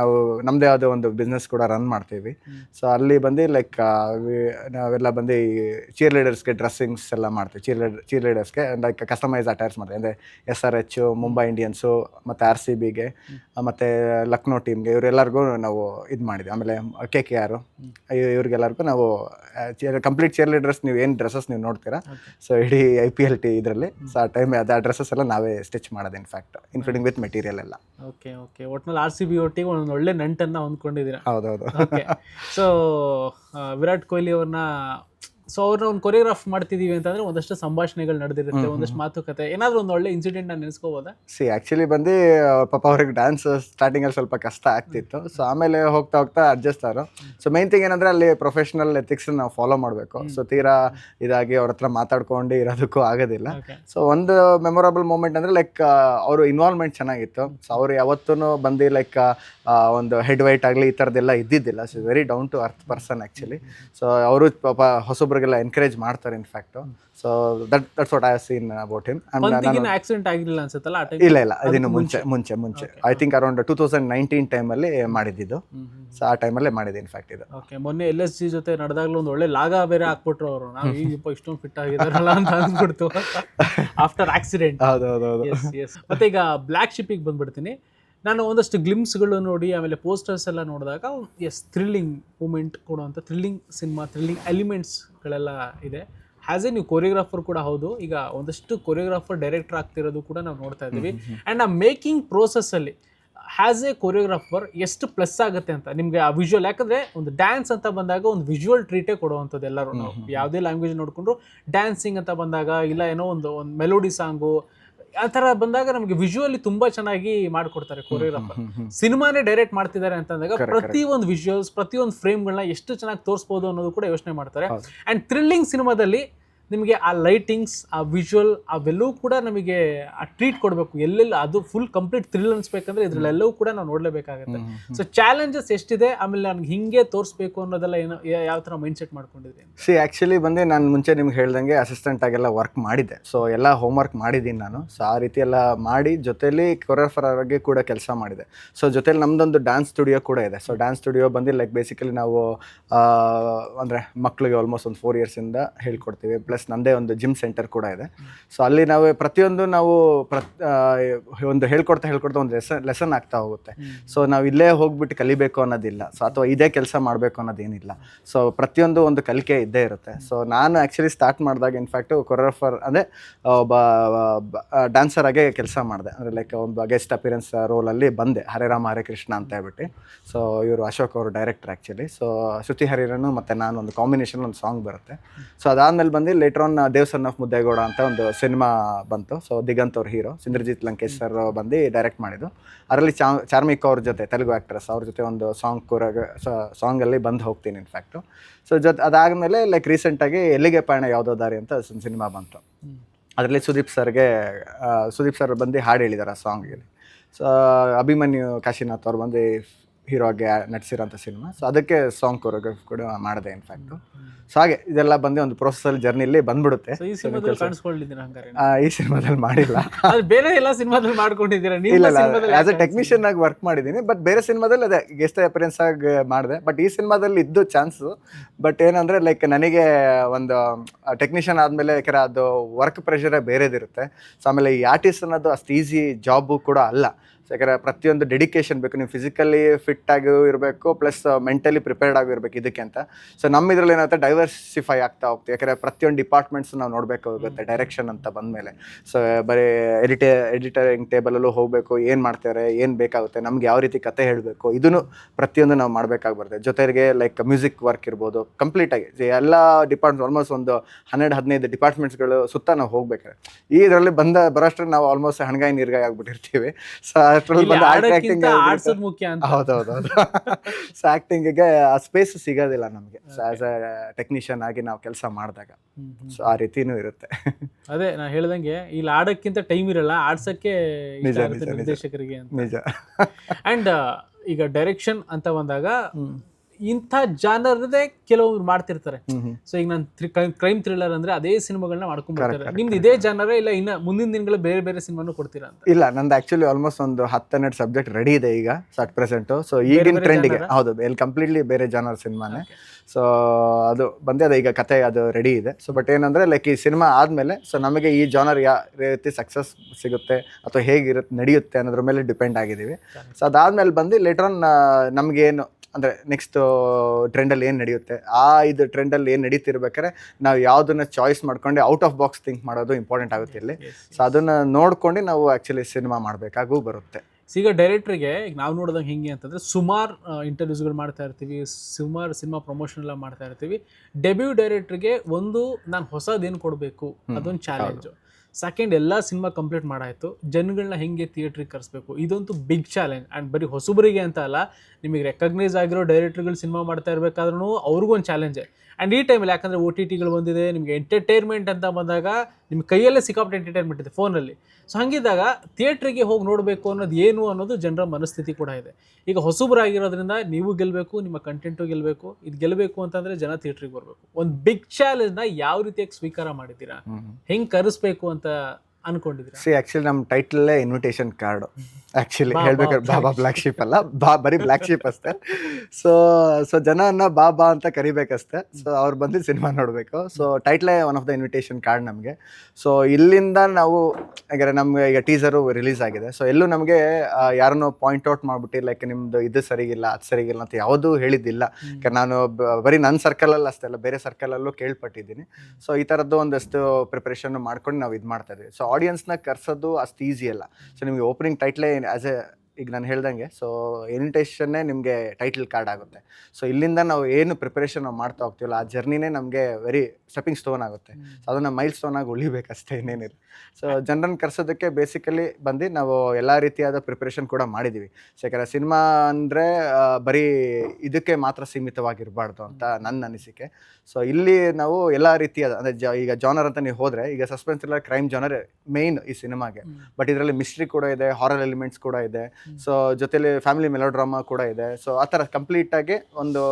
ನಾವು ನಮ್ಮದೇ ಆದ ಒಂದು ಬಿಸ್ನೆಸ್ ಕೂಡ ರನ್ ಮಾಡ್ತೀವಿ. ಸೊ ಅಲ್ಲಿ ಬಂದು ಲೈಕ್ ನಾವೆಲ್ಲ ಬಂದು ಚೀರ್ ಲೀಡರ್ಸ್ಗೆ ಡ್ರೆಸ್ಸಿಂಗ್ಸ್ ಎಲ್ಲ ಮಾಡ್ತೀವಿ. ಚೀರ್ ಲೀಡರ್ ಚೀರ್ ಲೀಡರ್ಸ್ಗೆ ಲೈಕ್ ಕಸ್ಟಮೈಸ್ ಅಟೈರ್ಸ್ ಮಾಡಿದೆ ಅಂದರೆ S R H Mumbai Indians ಮತ್ತು ಆರ್ ಸಿ ಬಿಗೆ ಮತ್ತು ಲಕ್ನೋ ಟೀಮ್ಗೆ ಇವರೆಲ್ಲರಿಗೂ ನಾವು ಇದು ಮಾಡಿದ್ವಿ. ಆಮೇಲೆ ಕೆ ಕೆ ಆರು ಇವ್ರಿಗೆಲ್ಲರಿಗೂ ನಾವು ಕಂಪ್ಲೀಟ್ ಚೇರ್ ಲೀಡರ್ಸ್ ನೀವು ಏನು ಡ್ರೆಸ್ಸಸ್ ನೀವು ನೋಡ್ತೀರಾ? ಸೊ ಇಡೀ ಐ ಪಿ ಎಲ್ ಟಿ ಇದರಲ್ಲಿ. ಸೊ ಆ ಟೈಮ್ ಅದು ಆ ಡ್ರೆಸ್ಸಸ್ ಎಲ್ಲ ನಾವೇ ಸ್ಟಿಚ್ ಮಾಡೋದು in fact including with material ಎಲ್ಲ. ಓಕೆ ಓಕೆ ಒಟ್ನಲ್ಲಿ ಆರ್ ಸಿ ಬಿ ಒಟ್ಟಿಗೆ ಒಂದು ಒಳ್ಳೆ ನಂಟನ್ನು ಹೊಂದ್ಕೊಂಡಿದ್ದೀರಾ? ಹೌದೌದು. ಸೊ ವಿರಾಟ್ ಕೊಹ್ಲಿ ಅವ್ರನ್ನ ಸೊ ಅವ್ರನ್ನ ಒಂದು ಕೊರಿಯೋಗ್ರಾಫ್ ಮಾಡ್ತಿದೀವಿ ಅಂತಂದ್ರೆ ಒಂದಷ್ಟು ಸಂಭಾಷಣೆಗಳು ನಡೆದಿರುತ್ತೆ ಒಂದಷ್ಟು ಮಾತುಕತೆ. ಏನಾದ್ರು ಒಂದು ಒಳ್ಳೆ ಇನ್ಸಿಡೆಂಟ್ ನಾನು ನೆನೆಸ್ಕೋಬೋದಾ? ಸಿ ಆ್ಯಕ್ಚುಲಿ ಬಂದು ಪಾಪ ಅವ್ರಿಗೆ ಡ್ಯಾನ್ಸ್ ಸ್ಟಾರ್ಟಿಂಗಲ್ಲಿ ಸ್ವಲ್ಪ ಕಷ್ಟ ಆಗ್ತಿತ್ತು. ಸೊ ಆಮೇಲೆ ಹೋಗ್ತಾ ಹೋಗ್ತಾ ಅಡ್ಜಸ್ಟ್ ಆದ್ರು. ಸೊ ಮೈನ್ ಥಿಂಗ್ ಏನಂದ್ರೆ ಅಲ್ಲಿ ಪ್ರೊಫೆಷನಲ್ ಎಥಿಕ್ಸ್ ನಾವು ಫಾಲೋ ಮಾಡಬೇಕು. ಸೊ ತೀರಾ ಇದಾಗಿ ಅವ್ರ ಹತ್ರ ಮಾತಾಡ್ಕೊಂಡು ಇರೋದಕ್ಕೂ ಆಗೋದಿಲ್ಲ. ಸೊ ಒಂದು ಮೆಮೊರಬಲ್ ಮೂಮೆಂಟ್ ಅಂದರೆ ಲೈಕ್ ಅವರು ಇನ್ವಾಲ್ವ್ಮೆಂಟ್ ಚೆನ್ನಾಗಿತ್ತು. ಸೊ ಅವ್ರು ಯಾವತ್ತೂ ಬಂದು ಲೈಕ್ ಒಂದು ಹೆಡ್ ವೈಟ್ ಆಗಲಿ ಈ ಥರದ್ದೆಲ್ಲ ಇದ್ದಿದ್ದಿಲ್ಲ. So very down to earth person actually so ಅವರು ಪಾಪ ಹೊಸೊಬ್ರಿಗೆಲ್ಲ ಎನ್ಕರೇಜ್ ಮಾಡ್ತಾರೆ in fact so that that's what I seen about him accident ಆಗಿಲ್ಲ ಅನ್ಸುತ್ತಲ್ಲ ಇಲ್ಲ ಇಲ್ಲ ಅದಿನ್ನು ಮುಂಚೆ ಮುಂಚೆ. ಮುಂಚೆ I think around two thousand nineteen ಟೈಮಲ್ಲಿ ಮಾಡಿದ್ದು ಸೊ ಆ ಟೈಮಲ್ಲೇ ಮಾಡಿದೆ ಇನ್ಫ್ಯಾಕ್ಟ್ ಇದು. ಓಕೆ ಮೊನ್ನೆ ಎಲ್ ಎಸ್ ಜಿ ಜೊತೆ ನಡೆದಾಗಲೂ ಒಂದು ಒಳ್ಳೆ ಲಾಗ ಬೇರೆ ಹಾಕ್ಬಿಟ್ರು ಅವರು. ನಾವು ಈಗಪ್ಪ ಇಷ್ಟೊಂದು ಫಿಟ್ ಆಗಿದಾರಲ್ಲ ಅಂತ ಅಂದ್ಬಿಡ್ತು ಆಫ್ಟರ್ ಆಕ್ಸಿಡೆಂಟ್ ಹೌದು ಹೌದು ಹೌದು ಮತ್ತೆ ಈಗ ಬ್ಲ್ಯಾಕ್ ಶಿಪ್ಪಿಗೆ ಬಂದ್ಬಿಡ್ತೀನಿ. ನಾನು ಒಂದಷ್ಟು ಗ್ಲಿಮ್ಸ್ಗಳು ನೋಡಿ ಆಮೇಲೆ ಪೋಸ್ಟರ್ಸ್ ಎಲ್ಲ ನೋಡಿದಾಗ ಎಸ್ ಥ್ರಿಲ್ಲಿಂಗ್ ಮೂಮೆಂಟ್ ಕೊಡುವಂಥ ಥ್ರಿಲ್ಲಿಂಗ್ ಸಿನಿಮಾ ಥ್ರಿಲ್ಲಿಂಗ್ ಎಲಿಮೆಂಟ್ಸ್ಗಳೆಲ್ಲ ಇದೆ. ಆ್ಯಸ್ ಎ ನೀವು ಕೊರಿಯೋಗ್ರಾಫರ್ ಕೂಡ ಹೌದು. ಈಗ ಒಂದಷ್ಟು ಕೊರಿಯೋಗ್ರಾಫರ್ ಡೈರೆಕ್ಟರ್ ಆಗ್ತಿರೋದು ಕೂಡ ನಾವು ನೋಡ್ತಾ ಇದ್ದೀವಿ. ಆ್ಯಂಡ್ ಆ ಮೇಕಿಂಗ್ ಪ್ರೋಸೆಸ್ಸಲ್ಲಿ ಆ್ಯಸ್ ಎ ಕೊರಿಯೋಗ್ರಾಫರ್ ಎಷ್ಟು ಪ್ಲಸ್ ಆಗುತ್ತೆ ಅಂತ ನಿಮಗೆ ಆ ವಿಜುವಲ್ ಯಾಕಂದರೆ ಒಂದು ಡ್ಯಾನ್ಸ್ ಅಂತ ಬಂದಾಗ ಒಂದು ವಿಜುವಲ್ ಟ್ರೀಟೇ ಕೊಡುವಂಥದ್ದು ಎಲ್ಲರೂ ನಾವು. ಯಾವುದೇ ಲ್ಯಾಂಗ್ವೇಜ್ ನೋಡಿಕೊಂಡ್ರು ಡ್ಯಾನ್ಸಿಂಗ್ ಅಂತ ಬಂದಾಗ ಇಲ್ಲ ಏನೋ ಒಂದು ಒಂದು ಮೆಲೋಡಿ ಸಾಂಗು ಆ ತರ ಬಂದಾಗ ನಮಗೆ ವಿಜುವಲಿ ತುಂಬಾ ಚೆನ್ನಾಗಿ ಮಾಡ್ಕೊಡ್ತಾರೆ ಕೊರಿಯೋಗ್ರಾಫರ್ ಸಿನಿಮಾನೇ ಡೈರೆಕ್ಟ್ ಮಾಡ್ತಿದ್ದಾರೆ ಅಂತಂದಾಗ ಪ್ರತಿ ಒಂದು ವಿಜುವಲ್ಸ್ ಪ್ರತಿ ಒಂದು ಫ್ರೇಮ್ಗಳನ್ನ ಎಷ್ಟು ಚೆನ್ನಾಗಿ ತೋರಿಸಬಹುದು ಅನ್ನೋದು ಕೂಡ ಯೋಚನೆ ಮಾಡ್ತಾರೆ. ಅಂಡ್ ಆ್ಯಂಡ್ ಥ್ರಿಲ್ಲಿಂಗ್ ಸಿನಿಮಾದಲ್ಲಿ ನಿಮಗೆ ಆ ಲೈಟಿಂಗ್ಸ್ ಆ ವಿಜುವಲ್ ಅವೆಲ್ಲವೂ ಕೂಡ ನಮಗೆ ಆ ಟ್ರೀಟ್ ಕೊಡಬೇಕು. ಎಲ್ಲೆಲ್ಲ ಅದು ಫುಲ್ ಕಂಪ್ಲೀಟ್ ಥ್ರಿಲ್ ಅನ್ಸ್ಬೇಕಂದ್ರೆ ಇದ್ರಲ್ಲೆಲ್ಲವೂ ಕೂಡ ನಾವು ನೋಡಲೇಬೇಕಾಗುತ್ತೆ. ಸೊ ಚಾಲೆಂಜಸ್ ಎಷ್ಟಿದೆ? ಆಮೇಲೆ ನನಗೆ ಹಿಂಗೆ ತೋರಿಸ್ಬೇಕು ಅನ್ನೋದೆಲ್ಲ ಏನೋ ಯಾವ ಥರ ಮೈಂಡ್ ಸೆಟ್ ಮಾಡ್ಕೊಂಡಿದ್ರಿ ಸಿ ಆ್ಯಕ್ಚುಲಿ ಬಂದು ನಾನು ಮುಂಚೆ ನಿಮ್ಗೆ ಹೇಳ್ದಂಗೆ ಅಸಿಸ್ಟೆಂಟ್ ಆಗೆಲ್ಲ ವರ್ಕ್ ಮಾಡಿದ್ದೆ. ಸೊ ಎಲ್ಲ ಹೋಮ್ವರ್ಕ್ ಮಾಡಿದ್ದೀನಿ ನಾನು. ಸೊ ಆ ರೀತಿ ಎಲ್ಲ ಮಾಡಿ ಜೊತೆಯಲ್ಲಿ ಕೊರಿಯೋಗ್ರಫರ್ ಆಗಿ ಕೂಡ ಕೆಲಸ ಮಾಡಿದೆ. ಸೊ ಜೊತೆಲಿ ನಮ್ದೊಂದು ಡ್ಯಾನ್ಸ್ ಸ್ಟುಡಿಯೋ ಕೂಡ ಇದೆ. ಸೊ ಡ್ಯಾನ್ಸ್ ಸ್ಟುಡಿಯೋ ಬಂದು ಲೈಕ್ ಬೇಸಿಕಲಿ ನಾವು ಅಂದರೆ ಮಕ್ಕಳಿಗೆ ಆಲ್ಮೋಸ್ಟ್ ಒಂದು ಫೋರ್ ಇಯರ್ಸಿಂದ ಹೇಳ್ಕೊಡ್ತೀವಿ. ಪ್ಲಸ್ ಪ್ಲಸ್ ನನ್ನದೇ ಒಂದು ಜಿಮ್ ಸೆಂಟರ್ ಕೂಡ ಇದೆ. ಸೊ ಅಲ್ಲಿ ನಾವು ಪ್ರತಿಯೊಂದು ನಾವು ಪ್ರತ್ ಒಂದು ಹೇಳ್ಕೊಡ್ತಾ ಹೇಳ್ಕೊಡ್ತಾ ಒಂದು ಲೆಸನ್ ಲೆಸನ್ ಆಗ್ತಾ ಹೋಗುತ್ತೆ. ಸೊ ನಾವು ಇಲ್ಲೇ ಹೋಗ್ಬಿಟ್ಟು ಕಲಿಬೇಕು ಅನ್ನೋದಿಲ್ಲ. ಸೊ ಅಥವಾ ಇದೇ ಕೆಲಸ ಮಾಡಬೇಕು ಅನ್ನೋದೇನಿಲ್ಲ. ಸೊ ಪ್ರತಿಯೊಂದು ಒಂದು ಕಲಿಕೆ ಇದ್ದೇ ಇರುತ್ತೆ. ಸೊ ನಾನು ಆ್ಯಕ್ಚುಲಿ ಸ್ಟಾರ್ಟ್ ಮಾಡಿದಾಗ ಇನ್ಫ್ಯಾಕ್ಟು ಕೊರಿಯೋಗ್ರಫರ್ ಅಂದರೆ ಒಬ್ಬ ಡ್ಯಾನ್ಸರ್ ಆಗೇ ಕೆಲಸ ಮಾಡಿದೆ. ಅಂದರೆ ಲೈಕ್ ಒಬ್ಬ ಗೆಸ್ಟ್ ಅಪಿರೆನ್ಸ್ ರೋಲಲ್ಲಿ ಬಂದೆ. ಹರೇ ರಾಮ ಹರೇ ಕೃಷ್ಣ ಅಂತ ಹೇಳ್ಬಿಟ್ಟು. ಸೊ ಇವರು ಅಶೋಕ್ ಅವರು director actually so Shruti Hariharan ಮತ್ತು ನಾನು ಒಂದು ಕಾಂಬಿನೇಷನ್ ಒಂದು ಸಾಂಗ್ ಬರುತ್ತೆ. ಸೊ ಅದಾದಮೇಲೆ ಬಂದು ಲೇಟರ್ ಆನ್ ದೇವಸನ್ ಆಫ್ ಮುದ್ದೇಗೌಡ ಅಂತ ಒಂದು ಸಿನಿಮಾ ಬಂತು. ಸೊ ದಿಗಂತ್ ಅವ್ರ ಹೀರೋ ಸಿಂದ್ರಜಿತ್ ಲಂಕೇಶ್ ಸರ್ ಬಂದು ಡೈರೆಕ್ಟ್ ಮಾಡಿದ್ದು. ಅದರಲ್ಲಿ ಚಾ ಚಾರ್ಮಿಕ್ ಅವ್ರ ಜೊತೆ ತೆಲುಗು ಆ್ಯಕ್ಟ್ರೆಸ್ ಅವ್ರ ಜೊತೆ ಒಂದು ಸಾಂಗ್ ಕೂರಾಗ ಸಾಂಗಲ್ಲಿ ಬಂದು ಹೋಗ್ತೀನಿ ಇನ್ಫ್ಯಾಕ್ಟು ಸೊ ಜೊತೆ ಅದಾದಮೇಲೆ ಲೈಕ್ ರೀಸೆಂಟಾಗಿ ಎಲ್ಲಿಗೆ ಪಯಣ ಯಾವುದೋ ದಾರಿ ಅಂತ ಸಿನಿಮಾ ಬಂತು. ಅದರಲ್ಲಿ ಸುದೀಪ್ ಸರ್ಗೆ ಸುದೀಪ್ ಸರ್ ಬಂದು ಹಾಡು ಹೇಳಿದ್ದಾರೆ ಆ ಸಾಂಗಿಗೆ ಸೊ ಅಭಿಮನ್ಯು ಕಾಶಿನಾಥ್ ಅವ್ರು ಬಂದು ಹೀರೋ ಆಗಿ ನಟಿಸಿರೋಂಥ ಸಿನಿಮಾ. ಸೊ ಅದಕ್ಕೆ ಸಾಂಗ್ ಕೊರಿಯೋಗ್ರಫಿ ಕೂಡ ಮಾಡಿದೆ ಇನ್ಫ್ಯಾಕ್ಟು ಸೊ ಹಾಗೆ ಇದೆಲ್ಲ ಬಂದು ಒಂದು ಪ್ರೊಸೆಸಲ್ಲಿ ಜರ್ನಿಲಿ ಬಂದ್ಬಿಡುತ್ತೆ. ಈ ಸಿನಿಮಾದಲ್ಲಿ ಕಾಣಿಸ್ಕೊಂಡಿದ್ದೀರಾ ಹಂಗಾರೆ? ಆ, ಈ ಸಿನಿಮಾದಲ್ಲಿ ಮಾಡಿಲ್ಲ. ಅದು ಬೇರೆ ಎಲ್ಲ ಸಿನಿಮಾದಲ್ಲಿ ಮಾಡ್ಕೊಂಡಿದ್ದೀರಾ? ಇಲ್ಲ ಆಸ್ ಅ ಟೆಕ್ನಿಷಿಯನ್ ಆಗಿ ವರ್ಕ್ ಮಾಡಿದ್ದೀನಿ ಬಟ್ ಬೇರೆ ಸಿನಿಮಾದಲ್ಲಿ ಅದೇ ಗೆಸ್ಟ್ ಅಪಿಯರೆನ್ಸ್ ಆಗಿ ಮಾಡಿದೆ. ಬಟ್ ಈ ಸಿನಿಮಾದಲ್ಲಿ ಇದ್ದು ಚಾನ್ಸು ಬಟ್ ಏನಂದ್ರೆ ಲೈಕ್ ನನಗೆ ಒಂದು ಟೆಕ್ನಿಷಿಯನ್ ಆದಮೇಲೆ ಯಾಕಂದ್ರೆ ಅದು ವರ್ಕ್ ಪ್ರೆಷರೇ ಬೇರೆದಿರುತ್ತೆ. ಸೊ ಆಮೇಲೆ ಈ ಆರ್ಟಿಸ್ಟ್ ಅನ್ನೋದು ಅಷ್ಟು ಈಸಿ ಜಾಬು ಕೂಡ ಅಲ್ಲ. ಯಾಕಂದ್ರೆ ಪ್ರತಿಯೊಂದು ಡೆಡಿಕೇಶನ್ ಬೇಕು, ನೀವು ಫಿಸಿಕಲಿ ಫಿಟ್ ಆಗಿ ಇರಬೇಕು ಪ್ಲಸ್ ಮೆಂಟಲಿ ಪ್ರಿಪೇರ್ಡ್ ಆಗಿರ್ಬೇಕು ಇದಕ್ಕೆ ಅಂತ. ಸೊ ನಮ್ಮ ಇದ್ರಲ್ಲಿ ಏನಾಗುತ್ತೆ ಡೈವರ್ಸಿಫೈ ಆಗ್ತಾ ಹೋಗ್ತೀವಿ. ಯಾಕಂದ್ರೆ ಪ್ರತಿಯೊಂದು ಡಿಪಾರ್ಟ್ಮೆಂಟ್ಸ್ ನಾವು ನೋಡಬೇಕಾಗುತ್ತೆ ಡೈರೆಕ್ಷನ್ ಅಂತ ಬಂದ ಮೇಲೆ ಸೊ ಬರೀ ಎಡಿಟೇ ಎಡಿಟರಿಂಗ್ ಟೇಬಲಲ್ಲೂ ಹೋಗಬೇಕು, ಏನು ಮಾಡ್ತಾರೆ, ಏನು ಬೇಕಾಗುತ್ತೆ, ನಮ್ಗೆ ಯಾವ ರೀತಿ ಕತೆ ಹೇಳಬೇಕು, ಇದನ್ನು ಪ್ರತಿಯೊಂದು ನಾವು ಮಾಡಬೇಕಾಗಿ ಜೊತೆಗೆ ಲೈಕ್ ಮ್ಯೂಸಿಕ್ ವರ್ಕ್ ಇರ್ಬೋದು ಕಂಪ್ಲೀಟಾಗಿ ಎಲ್ಲ ಡಿಪಾರ್ಟ್ಮೆಂಟ್ ಆಲ್ಮೋಸ್ಟ್ ಒಂದು ಹನ್ನೆರಡು, ಹದಿನೈದು ಡಿಪಾರ್ಟ್ಮೆಂಟ್ಸ್ಗಳು ಸುತ್ತ ನಾವು ಹೋಗ್ಬೇಕಾರೆ ಈ ಇದರಲ್ಲಿ ಬಂದ ಬರೋಷ್ಟ್ರೆ ನಾವು ಆಲ್ಮೋಸ್ಟ್ ಹಣ್ಗಾಯಿ, ನೀರ್ಗಾಯಿ ಆಗ್ಬಿಟ್ಟಿರ್ತೀವಿ. ಸೊ ಆ್ಯಕ್ಟಿಂಗ್ ಮುಖ್ಯ ಅಂತ. ಹೌದೌದು ಸೊ ಆ ಸ್ಪೇಸ್ ಸಿಗೋದಿಲ್ಲ ನಮಗೆ. ಆಸ್ ಅ ಟೆಕ್ನಿಷಿಯನ್ ಆಗಿ ನಾವು ಕೆಲಸ ಮಾಡಿದಾಗ. ಸೊ ಆ ರೀತಿನೂ ಇರುತ್ತೆ. ಅದೇ ನಾ ಹೇಳ್ದಂಗೆ ಇಲ್ಲಿ ಆಡೋಕ್ಕಿಂತ ಟೈಮ್ ಇರಲ್ಲ ಆಡ್ಸಕ್ಕೆ. ನಿರ್ದೇಶಕರಿಗೆ ಅಂತ. ನಿಜ. ಅಂಡ್ ಈಗ ಡೈರೆಕ್ಷನ್ ಅಂತ ಬಂದಾಗ ಇಂಥ ಜಾನರ್ದೇ ಕೆಲವರು ಮಾಡ್ತಿರ್ತಾರೆ. ಸೊ ಈಗ ನಾನು ಕ್ರೈಮ್ ಥ್ರಿಲ್ಲರ್ ಅಂದ್ರೆ ಅದೇ ಸಿನಿಮಾಗಳನ್ನ ಮಾಡ್ಕೊಂಡ್ಬಿಡ್ತಾರೆ. ನಿಮ್ದು ಇದೇ ಜಾನರ ಇಲ್ಲ ಇನ್ನ ಮುಂದಿನ ದಿನಗಳು ಬೇರೆ ಬೇರೆ ಸಿನಿಮಾನು ಕೊಡ್ತೀರಾ ಅಂತ? ಇಲ್ಲ ನಂದು ಆಕ್ಚುಲಿ ಆಲ್ಮೋಸ್ಟ್ ಒಂದು ಹತ್ತೆರಡು ಸಬ್ಜೆಕ್ಟ್ ರೆಡಿ ಇದೆ ಈಗ ಅಟ್ ಪ್ರೆಸೆಂಟು ಸೊ ಈಗಿನ ಟ್ರೆಂಡಿಗೆ ಹೌದು ಎಲ್ಲಿ ಕಂಪ್ಲೀಟ್ಲಿ ಬೇರೆ ಜಾನರ್ ಸಿನಿಮಾನೇ. ಸೊ ಅದು ಬಂದೇ ಅದು ಈಗ ಕತೆ ಅದು ರೆಡಿ ಇದೆ. ಸೊ ಬಟ್ ಏನಂದ್ರೆ ಲೈಕ್ ಈ ಸಿನಿಮಾ ಆದಮೇಲೆ ಸೊ ನಮಗೆ ಈ ಜಾನರ್ ಯಾವ ರೀತಿ ಸಕ್ಸಸ್ ಸಿಗುತ್ತೆ ಅಥವಾ ಹೇಗಿರುತ್ತೆ ನಡೆಯುತ್ತೆ ಅನ್ನೋದ್ರ ಮೇಲೆ ಡಿಪೆಂಡ್ ಆಗಿದ್ದೀವಿ. ಸೊ ಅದಾದ್ಮೇಲೆ ಬಂದು ಲೇಟರ್ ಆನ್ ನಮಗೇನು ಅಂದರೆ ನೆಕ್ಸ್ಟ್ ಟ್ರೆಂಡಲ್ಲಿ ಏನು ನಡೆಯುತ್ತೆ? ಆ ಇದು ಟ್ರೆಂಡಲ್ಲಿ ಏನು ನಡೀತಿರ್ಬೇಕಾದ್ರೆ ನಾವು ಯಾವುದನ್ನ ಚಾಯ್ಸ್ ಮಾಡ್ಕೊಂಡು ಔಟ್ ಆಫ್ ಬಾಕ್ಸ್ ಥಿಂಕ್ ಮಾಡೋದು ಇಂಪಾರ್ಟೆಂಟ್ ಆಗುತ್ತೆ ಇಲ್ಲಿ. ಸೊ ಅದನ್ನು ನೋಡ್ಕೊಂಡು ನಾವು ಆ್ಯಕ್ಚುಲಿ ಸಿನಿಮಾ ಮಾಡಬೇಕಾಗೂ ಬರುತ್ತೆ. ಈಗ ಡೈರೆಕ್ಟ್ರಿಗೆ ಈಗ ನಾವು ನೋಡಿದಂಗೆ ಹೆಂಗೆ ಅಂತಂದರೆ ಸುಮಾರು ಇಂಟರ್ವ್ಯೂಸ್ಗಳು ಮಾಡ್ತಾ ಇರ್ತೀವಿ ಸುಮಾರು ಸಿನಿಮಾ ಪ್ರಮೋಷನ್ ಎಲ್ಲ ಮಾಡ್ತಾ ಇರ್ತೀವಿ. ಡೆಬ್ಯೂ ಡೈರೆಕ್ಟ್ರಿಗೆ ಒಂದು ನಾನು ಹೊಸದೇನು ಕೊಡಬೇಕು? ಅದೊಂದು ಚಾಲೆಂಜು ಸೆಕೆಂಡ್ ಎಲ್ಲ ಸಿನಿಮಾ ಕಂಪ್ಲೀಟ್ ಮಾಡಾಯಿತು. ಜನಗಳನ್ನ ಹೆಂಗೆ ಥಿಯೇಟ್ರಿಗೆ ಕರೆಸ್ಬೇಕು? ಇದಂತೂ ಬಿಗ್ ಚಾಲೆಂಜ್ ಆ್ಯಂಡ್ ಬರೀ ಹೊಸಬರಿಗೆ ಅಂತ ಅಲ್ಲ ನಿಮಗೆ ರೆಕಗ್ನೈಸ್ ಆಗಿರೋ ಡೈರೆಕ್ಟರ್ಗಳು ಸಿನಿಮಾ ಮಾಡ್ತಾ ಇರಬೇಕಾದ್ರೂ ಅವ್ರಿಗೂ ಒಂದು ಚಾಲೆಂಜೆ ಆ್ಯಂಡ್ ಈ ಟೈಮಲ್ಲಿ ಯಾಕಂದರೆ ಓ ಟಿ ಟಿಗಳು ಬಂದಿದೆ ನಿಮಗೆ ಎಂಟರ್ಟೈನ್ಮೆಂಟ್ ಅಂತ ಬಂದಾಗ ನಿಮ್ಮ ಕೈಯಲ್ಲೇ ಸಿಕ್ಕಾಪಟ್ಟೆ ಎಂಟರ್ಟೈನ್ಮೆಂಟ್ ಇದೆ ಫೋನಲ್ಲಿ ಸೊ ಹಂಗಿದ್ದಾಗ ಥಿಯೇಟ್ರಿಗೆ ಹೋಗಿ ನೋಡಬೇಕು ಅನ್ನೋದು ಏನು ಅನ್ನೋದು ಜನರ ಮನಸ್ಥಿತಿ ಕೂಡ ಇದೆ. ಈಗ ಹೊಸಬರಾಗಿರೋದ್ರಿಂದ ನೀವು ಗೆಲ್ಲಬೇಕು ನಿಮ್ಮ ಕಂಟೆಂಟು ಗೆಲ್ಲಬೇಕು ಇದು ಗೆಲ್ಲಬೇಕು ಅಂತಂದರೆ ಜನ ಥಿಯೇಟ್ರಿಗೆ ಬರಬೇಕು. ಒಂದು ಬಿಗ್ ಚಾಲೆಂಜ್ನ ಯಾವ ರೀತಿಯಾಗಿ ಸ್ವೀಕಾರ ಮಾಡಿದ್ದೀರಾ? ಹೆಂಗೆ ಕರೆಸ್ಬೇಕು ಅಂತ ಅನ್ಕೊಂಡಿದ್ದೀರಾ? ಸಿ ಆ್ಯಕ್ಚುಲಿ ನಮ್ಮ ಟೈಟಲ್ಲೇ ಇನ್ವಿಟೇಷನ್ ಕಾರ್ಡ್ ಆ್ಯಕ್ಚುಲಿ ಬಾ, ಹೇಳ್ಬೇಕಾದ್ರೆ ಬಾಬಾ ಬ್ಲ್ಯಾಕ್ ಶೀಪ್ ಅಲ್ಲ ಬಾ ಬರೀ ಬ್ಲ್ಯಾಕ್ ಶೀಪ್ ಅಷ್ಟೇ. ಸೊ ಸೊ ಜನನ ಬಾ ಬಾ ಅಂತ ಕರಿಬೇಕಷ್ಟೆ. ಸೊ ಅವ್ರು ಬಂದು ಸಿನಿಮಾ ನೋಡಬೇಕು. So ಟೈಟ್ಲೇ one of the invitation card ನಮಗೆ. ಸೊ ಇಲ್ಲಿಂದ ನಾವು ಯಾಕಂದರೆ ನಮಗೆ ಈಗ ಟೀಸರು ರಿಲೀಸ್ ಆಗಿದೆ. ಸೊ ಎಲ್ಲೂ ನಮಗೆ ಯಾರನ್ನೋ ಪಾಯಿಂಟ್ ಔಟ್ ಮಾಡ್ಬಿಟ್ಟು ಲೈಕ್ ನಿಮ್ಮದು ಇದು ಸರಿಗಿಲ್ಲ ಅದು ಸರಿಗಿಲ್ಲ ಅಂತ ಯಾವುದೂ ಹೇಳಿದ್ದಿಲ್ಲ. ಯಾಕಂದ್ರೆ ನಾನು ಬರೀ ನನ್ನ ಸರ್ಕಲಲ್ಲಿ ಅಷ್ಟೇ ಅಲ್ಲ ಬೇರೆ ಸರ್ಕಲಲ್ಲೂ ಕೇಳ್ಪಟ್ಟಿದ್ದೀನಿ. ಸೊ ಈ ಥರದ್ದು ಒಂದಷ್ಟು ಪ್ರಿಪ್ರೇಷನ್ ಮಾಡ್ಕೊಂಡು ನಾವು ಇದು ಮಾಡ್ತಾ ಇದ್ದೀವಿ ಸೊ ಆಡಿಯನ್ಸ್ನ ಕರ್ಸೋದು ಅಷ್ಟು ಈಸಿ ಅಲ್ಲ. ಸೊ ನಿಮಗೆ ಓಪನಿಂಗ್ ಟೈಟ್ಲೇ ಆ್ಯಸ್ ಎ ಈಗ ನಾನು ಹೇಳ್ದಂಗೆ ಸೊ ಇನ್ವಿಟೇಷನ್ನೇ ನಿಮಗೆ ಟೈಟಲ್ ಕಾರ್ಡ್ ಆಗುತ್ತೆ. ಸೊ ಇಲ್ಲಿಂದ ನಾವು ಏನು ಪ್ರಿಪರೇಷನ್ ನಾವು ಮಾಡ್ತಾ ಹೋಗ್ತೀವಲ್ಲ ಆ ಜರ್ನಿನೇ ನಮಗೆ ವೆರಿ ಸ್ಟೆಪಿಂಗ್ ಸ್ಟೋನ್ ಆಗುತ್ತೆ. ಸೊ ಅದನ್ನು ಮೈಲ್ ಸ್ಟೋನ್ ಆಗಿ ಉಳಿಬೇಕಷ್ಟೇ ಇನ್ನೇನಿಲ್ಲ. ಸೊ ಜನರನ್ನು ಕರೆಸೋದಕ್ಕೆ ಬೇಸಿಕಲಿ ಬಂದು ನಾವು ಎಲ್ಲ ರೀತಿಯಾದ ಪ್ರಿಪ್ರೇಷನ್ ಕೂಡ ಮಾಡಿದ್ದೀವಿ ಸೊ ಯಾಕಂದರೆ ಸಿನಿಮಾ ಅಂದರೆ ಬರೀ ಇದಕ್ಕೆ ಮಾತ್ರ ಸೀಮಿತವಾಗಿರಬಾರ್ದು ಅಂತ ನನ್ನ ಅನಿಸಿಕೆ. ಸೊ ಇಲ್ಲಿ ನಾವು ಎಲ್ಲ ರೀತಿಯಾದ ಅಂದರೆ ಜ ಈಗ ಜಾನರ್ ಅಂತ ನೀವು ಹೋದರೆ ಈಗ ಸಸ್ಪೆನ್ಸ್ ಇಲ್ಲ ಕ್ರೈಮ್ ಜಾನರ್ ಮೇಯ್ನ್ ಈ ಸಿನಿಮಾಗೆ. ಬಟ್ ಇದರಲ್ಲಿ ಮಿಸ್ಟ್ರಿ ಕೂಡ ಇದೆ ಹಾರರ್ ಎಲಿಮೆಂಟ್ಸ್ ಕೂಡ ಇದೆ. ಸೊ ಜೊತೆಲಿ ಫ್ಯಾಮಿಲಿ ಮೆಲೋಡ್ರಾಮಾ ಕೂಡ ಇದೆ. ಸೊ ಆ ಥರ ಕಂಪ್ಲೀಟಾಗಿ ಒಂದು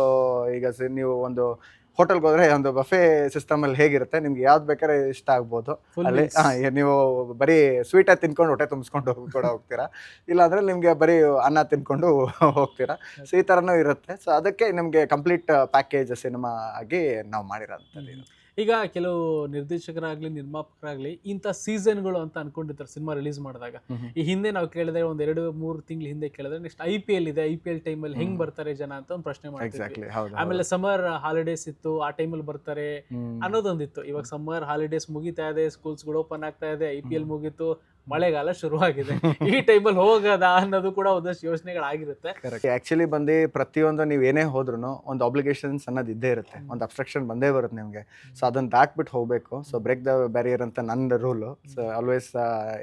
ಈಗ ಸಿ- ನೀವು ಒಂದು ಹೋಟೆಲ್ಗೆ ಹೋದ್ರೆ ಒಂದು ಬಫೆ ಸಿಸ್ಟಮಲ್ಲಿ ಹೇಗಿರುತ್ತೆ? ನಿಮ್ಗೆ ಯಾವ್ದು ಬೇಕಾದ್ರೆ ಇಷ್ಟ ಆಗ್ಬೋದು. Full ಅಲ್ಲಿ meals. ಹಾ, ಈಗ ನೀವು ಬರೀ ಸ್ವೀಟಾಗಿ ತಿನ್ಕೊಂಡು ಹೊಟ್ಟೆ ತುಂಬಿಸ್ಕೊಂಡು ಹೋಗಿ ಕೂಡ ಹೋಗ್ತೀರಾ? ಇಲ್ಲಾಂದ್ರೆ ನಿಮಗೆ ಬರೀ ಅನ್ನ ತಿನ್ಕೊಂಡು ಹೋಗ್ತೀರಾ? ಸೊ ಈ ಥರನೂ ಇರುತ್ತೆ. ಸೊ ಅದಕ್ಕೆ ನಿಮಗೆ ಕಂಪ್ಲೀಟ್ ಪ್ಯಾಕೇಜ್ ಸಿನಿಮಾ ಆಗಿ ನಾವು ಮಾಡಿರೋಂಥದ್ದು ಇದು. ಈಗ ಕೆಲವು ನಿರ್ದೇಶಕರಾಗ್ಲಿ ನಿರ್ಮಾಪಕರಾಗ್ಲಿ ಇಂಥ ಸೀಸನ್ಗಳು ಅಂತ ಅನ್ಕೊಂಡಿರ್ತಾರೆ ಸಿನಿಮಾ ರಿಲೀಸ್ ಮಾಡಿದಾಗ. ಈ ಹಿಂದೆ ನಾವು ಕೇಳಿದ್ರೆ ಒಂದ್ ಎರಡು ಮೂರು ತಿಂಗಳ ಹಿಂದೆ ಕೇಳಿದ್ರೆ ನೆಕ್ಸ್ಟ್ ಐ ಪಿ ಎಲ್ ಇದೆ ಐ ಪಿ ಎಲ್ ಟೈಮಲ್ಲಿ ಹೆಂಗ್ ಬರ್ತಾರೆ ಜನ ಅಂತ ಒಂದು ಪ್ರಶ್ನೆ ಮಾಡ್ತಾರೆ ಆಮೇಲೆ ಸಮ್ಮರ್ ಹಾಲಿಡೇಸ್ ಇತ್ತು ಆ ಟೈಮಲ್ಲಿ ಬರ್ತಾರೆ ಅನ್ನೋದೊಂದಿತ್ತು. ಇವಾಗ ಸಮ್ಮರ್ ಹಾಲಿಡೇಸ್ ಮುಗಿತಾ ಇದೆ ಸ್ಕೂಲ್ಸ್ಗಳು ಓಪನ್ ಆಗ್ತಾ ಇದೆ ಐ ಪಿ ಎಲ್ ಮುಗೀತು ಮಳೆಗಾಲ ಶುರುವಾಗಿದೆ. ಈ ಟೈಮಲ್ಲಿ ಹೋಗದ ಅನ್ನೋದು ಕೂಡ ಒಂದಷ್ಟು ಯೋಚನೆಗಳಾಗಿರುತ್ತೆ. ಆ್ಯಕ್ಚುಲಿ ಬಂದು ಪ್ರತಿಯೊಂದು ನೀವು ಏನೇ ಹೋದ್ರೂ ಒಂದು ಆಬ್ಲಿಗೇಷನ್ಸ್ ಅನ್ನೋದು ಇದ್ದೇ ಇರುತ್ತೆ. ಒಂದು ಅಬ್ಸ್ಟ್ರಕ್ಷನ್ ಬಂದೇ ಬರುತ್ತೆ ನಿಮಗೆ. ಸೊ ಅದನ್ನು ದಾಟ್ಬಿಟ್ಟು ಹೋಗಬೇಕು. ಸೊ ಬ್ರೇಕ್ ದ ಬ್ಯಾರಿಯರ್ ಅಂತ ನನ್ನ ರೂಲು ಸೊ ಆಲ್ವೇಸ್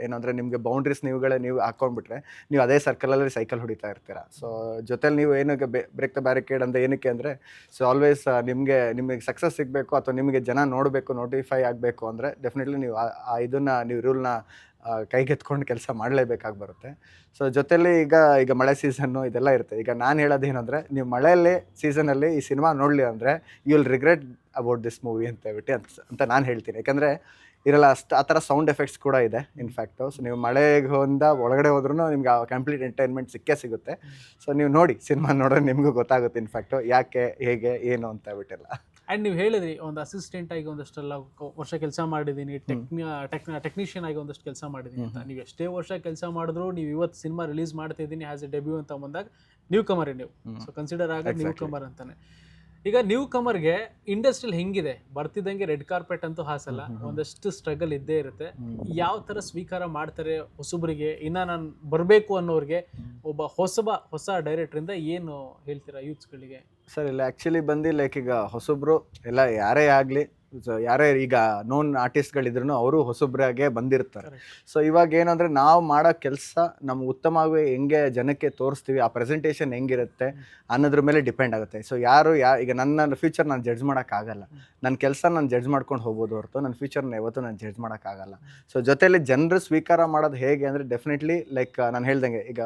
ಏನಂದರೆ ನಿಮಗೆ ಬೌಂಡ್ರೀಸ್ ನೀವುಗಳೇ ನೀವು ಹಾಕೊಂಡ್ಬಿಟ್ರೆ ನೀವು ಅದೇ ಸರ್ಕಲಲ್ಲಿ ಸೈಕಲ್ ಹೊಡಿತಾ ಇರ್ತೀರ. ಸೊ ಜೊತೆಲಿ ನೀವು ಏನಕ್ಕೆ ಬ್ರೇಕ್ ದ ಬ್ಯಾರಿಕೇಡ್ ಅಂತ ಏನಕ್ಕೆ ಅಂದರೆ ಸೊ ಆಲ್ವೇಸ್ ನಿಮಗೆ ನಿಮಗೆ ಸಕ್ಸಸ್ ಸಿಗಬೇಕು ಅಥವಾ ನಿಮಗೆ ಜನ ನೋಡಬೇಕು ನೋಟಿಫೈ ಆಗಬೇಕು ಅಂದರೆ ಡೆಫಿನೆಟ್ಲಿ ನೀವು ಆ ಇದನ್ನ, ನೀವು ರೂಲ್ನ ಕೈಗೆತ್ಕೊಂಡು ಕೆಲಸ ಮಾಡಲೇಬೇಕಾಗಿ ಬರುತ್ತೆ. ಸೊ ಜೊತೆಯಲ್ಲಿ ಈಗ ಈಗ ಮಳೆ ಸೀಸನ್ನು ಇದೆಲ್ಲ ಇರುತ್ತೆ. ಈಗ ನಾನು ಹೇಳೋದು ಏನಂದರೆ ನೀವು ಮಳೆಯಲ್ಲಿ ಸೀಸನಲ್ಲಿ ಈ ಸಿನಿಮಾ ನೋಡಲಿ ಅಂದರೆ you will regret about this movie ಅಂತ ಹೇಳ್ಬಿಟ್ಟು ಅಂತ ಅಂತ ನಾನು ಹೇಳ್ತೀನಿ. ಯಾಕಂದರೆ, ಇರಲ್ಲ, ಅಷ್ಟು, ಆ ಥರ ಸೌಂಡ್ ಎಫೆಕ್ಟ್ಸ್ ಕೂಡ ಇದೆ ಇನ್ಫ್ಯಾಕ್ಟು ಸೊ ನೀವು ಮಳೆಗೆ ಹೊಂದ, ಒಳಗಡೆ ಹೋದ್ರೂ ನಿಮ್ಗೆ ಆ ಕಂಪ್ಲೀಟ್ ಎಂಟರ್ಟೈನ್ಮೆಂಟ್ ಸಿಕ್ಕೇ ಸಿಗುತ್ತೆ. ಸೊ ನೀವು ನೋಡಿ ಸಿನಿಮಾ ನೋಡಿದ್ರೆ ನಿಮಗೂ ಗೊತ್ತಾಗುತ್ತೆ ಇನ್ಫ್ಯಾಕ್ಟು ಯಾಕೆ, ಹೇಗೆ, ಏನು ಅಂತ ಹೇಳ್ಬಿಟ್ಟೆಲ್ಲ ಅಂಡ್ ನೀವು ಹೇಳಿದ್ರಿ ಒಂದು ಅಸಿಸ್ಟೆಂಟ್ ಆಗಿ ಒಂದಷ್ಟೆಲ್ಲ ವರ್ಷ ಕೆಲಸ ಮಾಡಿದ್ದೀನಿ ಟೆಕ್ನಿ ಟೆಕ್ನಿಷಿಯನ್ ಆಗಿ ಒಂದಷ್ಟು ಕೆಲಸ ಮಾಡಿದ್ದೀನಿ ಅಂತ. ನೀವು ಎಷ್ಟೇ ವರ್ಷ ಕೆಲಸ ಮಾಡಿದ್ರು ನೀವು ಇವತ್ತು ಸಿನಿಮಾ ರಿಲೀಸ್ ಮಾಡ್ತಾ ಇದ್ದೀನಿ ಆಸ್ ಎ ಡೆಬ್ಯೂ ಅಂತ ಬಂದಾಗ ನ್ಯೂ ಕಮರೇ ನೀವು ಸೊ ಕನ್ಸಿಡರ್ ಆಗ ನ್ಯೂ ಕಮರ್ ಅಂತಾನೆ. ಈಗ ನ್ಯೂ ಕಮರ್ಗೆ ಇಂಡಸ್ಟ್ರಿಲ್ ಹೆಂಗಿದೆ? ಬರ್ತಿದ್ದಂಗೆ ರೆಡ್ ಕಾರ್ಪೆಟ್ ಅಂತೂ ಹಾಸಲ್ಲ. ಒಂದಷ್ಟು ಸ್ಟ್ರಗಲ್ ಇದ್ದೇ ಇರುತ್ತೆ. ಯಾವ ಥರ ಸ್ವೀಕಾರ ಮಾಡ್ತಾರೆ ಹೊಸಬರಿಗೆ? ಇನ್ನ ನಾನು ಬರಬೇಕು ಅನ್ನೋರಿಗೆ ಒಬ್ಬ ಹೊಸಬ ಹೊಸ ಡೈರೆಕ್ಟ್ರಿಂದ ಏನು ಹೇಳ್ತೀರಾ ಯೂತ್ಸ್ಗಳಿಗೆ ಸರ್ ಇಲ್ಲ ಆ್ಯಕ್ಚುಲಿ ಬಂದು ಲೈಕ್ ಈಗ ಹೊಸಬ್ರು ಎಲ್ಲ ಯಾರೇ ಆಗಲಿ ಯಾರೇ ಈಗ ನೋನ್ ಆರ್ಟಿಸ್ಟ್ಗಳಿದ್ರು ಅವರು ಹೊಸಬ್ರಾಗೆ ಬಂದಿರ್ತಾರೆ. ಸೊ ಇವಾಗ ಏನಂದರೆ ನಾವು ಮಾಡೋ ಕೆಲಸ ನಮ್ಮ ಉತ್ತಮವಾಗಿ ಹೆಂಗೆ ಜನಕ್ಕೆ ತೋರಿಸ್ತೀವಿ ಆ ಪ್ರೆಸೆಂಟೇಷನ್ ಹೆಂಗಿರುತ್ತೆ ಅನ್ನೋದ್ರ ಮೇಲೆ ಡಿಪೆಂಡ್ ಆಗುತ್ತೆ. ಸೊ ಯಾರು ಯಾ ಈಗ ನನ್ನ ಫ್ಯೂಚರ್ ನಾನು ಜಡ್ಜ್ ಮಾಡೋಕ್ಕಾಗಲ್ಲ ನನ್ನ ಕೆಲಸ ನಾನು ಜಡ್ಜ್ ಮಾಡ್ಕೊಂಡು ಹೋಗ್ಬೋದು ಹೊರತು ನನ್ನ ಫ್ಯೂಚರ್ನ ಯಾವತ್ತೂ ನಾನು ಜಡ್ಜ್ ಮಾಡೋಕ್ಕಾಗಲ್ಲ ಸೊ ಜೊತೆಯಲ್ಲಿ ಜನರು ಸ್ವೀಕಾರ ಮಾಡೋದು ಹೇಗೆ ಅಂದರೆ ಡೆಫಿನೆಟ್ಲಿ ಲೈಕ್ ನಾನು ಹೇಳ್ದಂಗೆ ಈಗ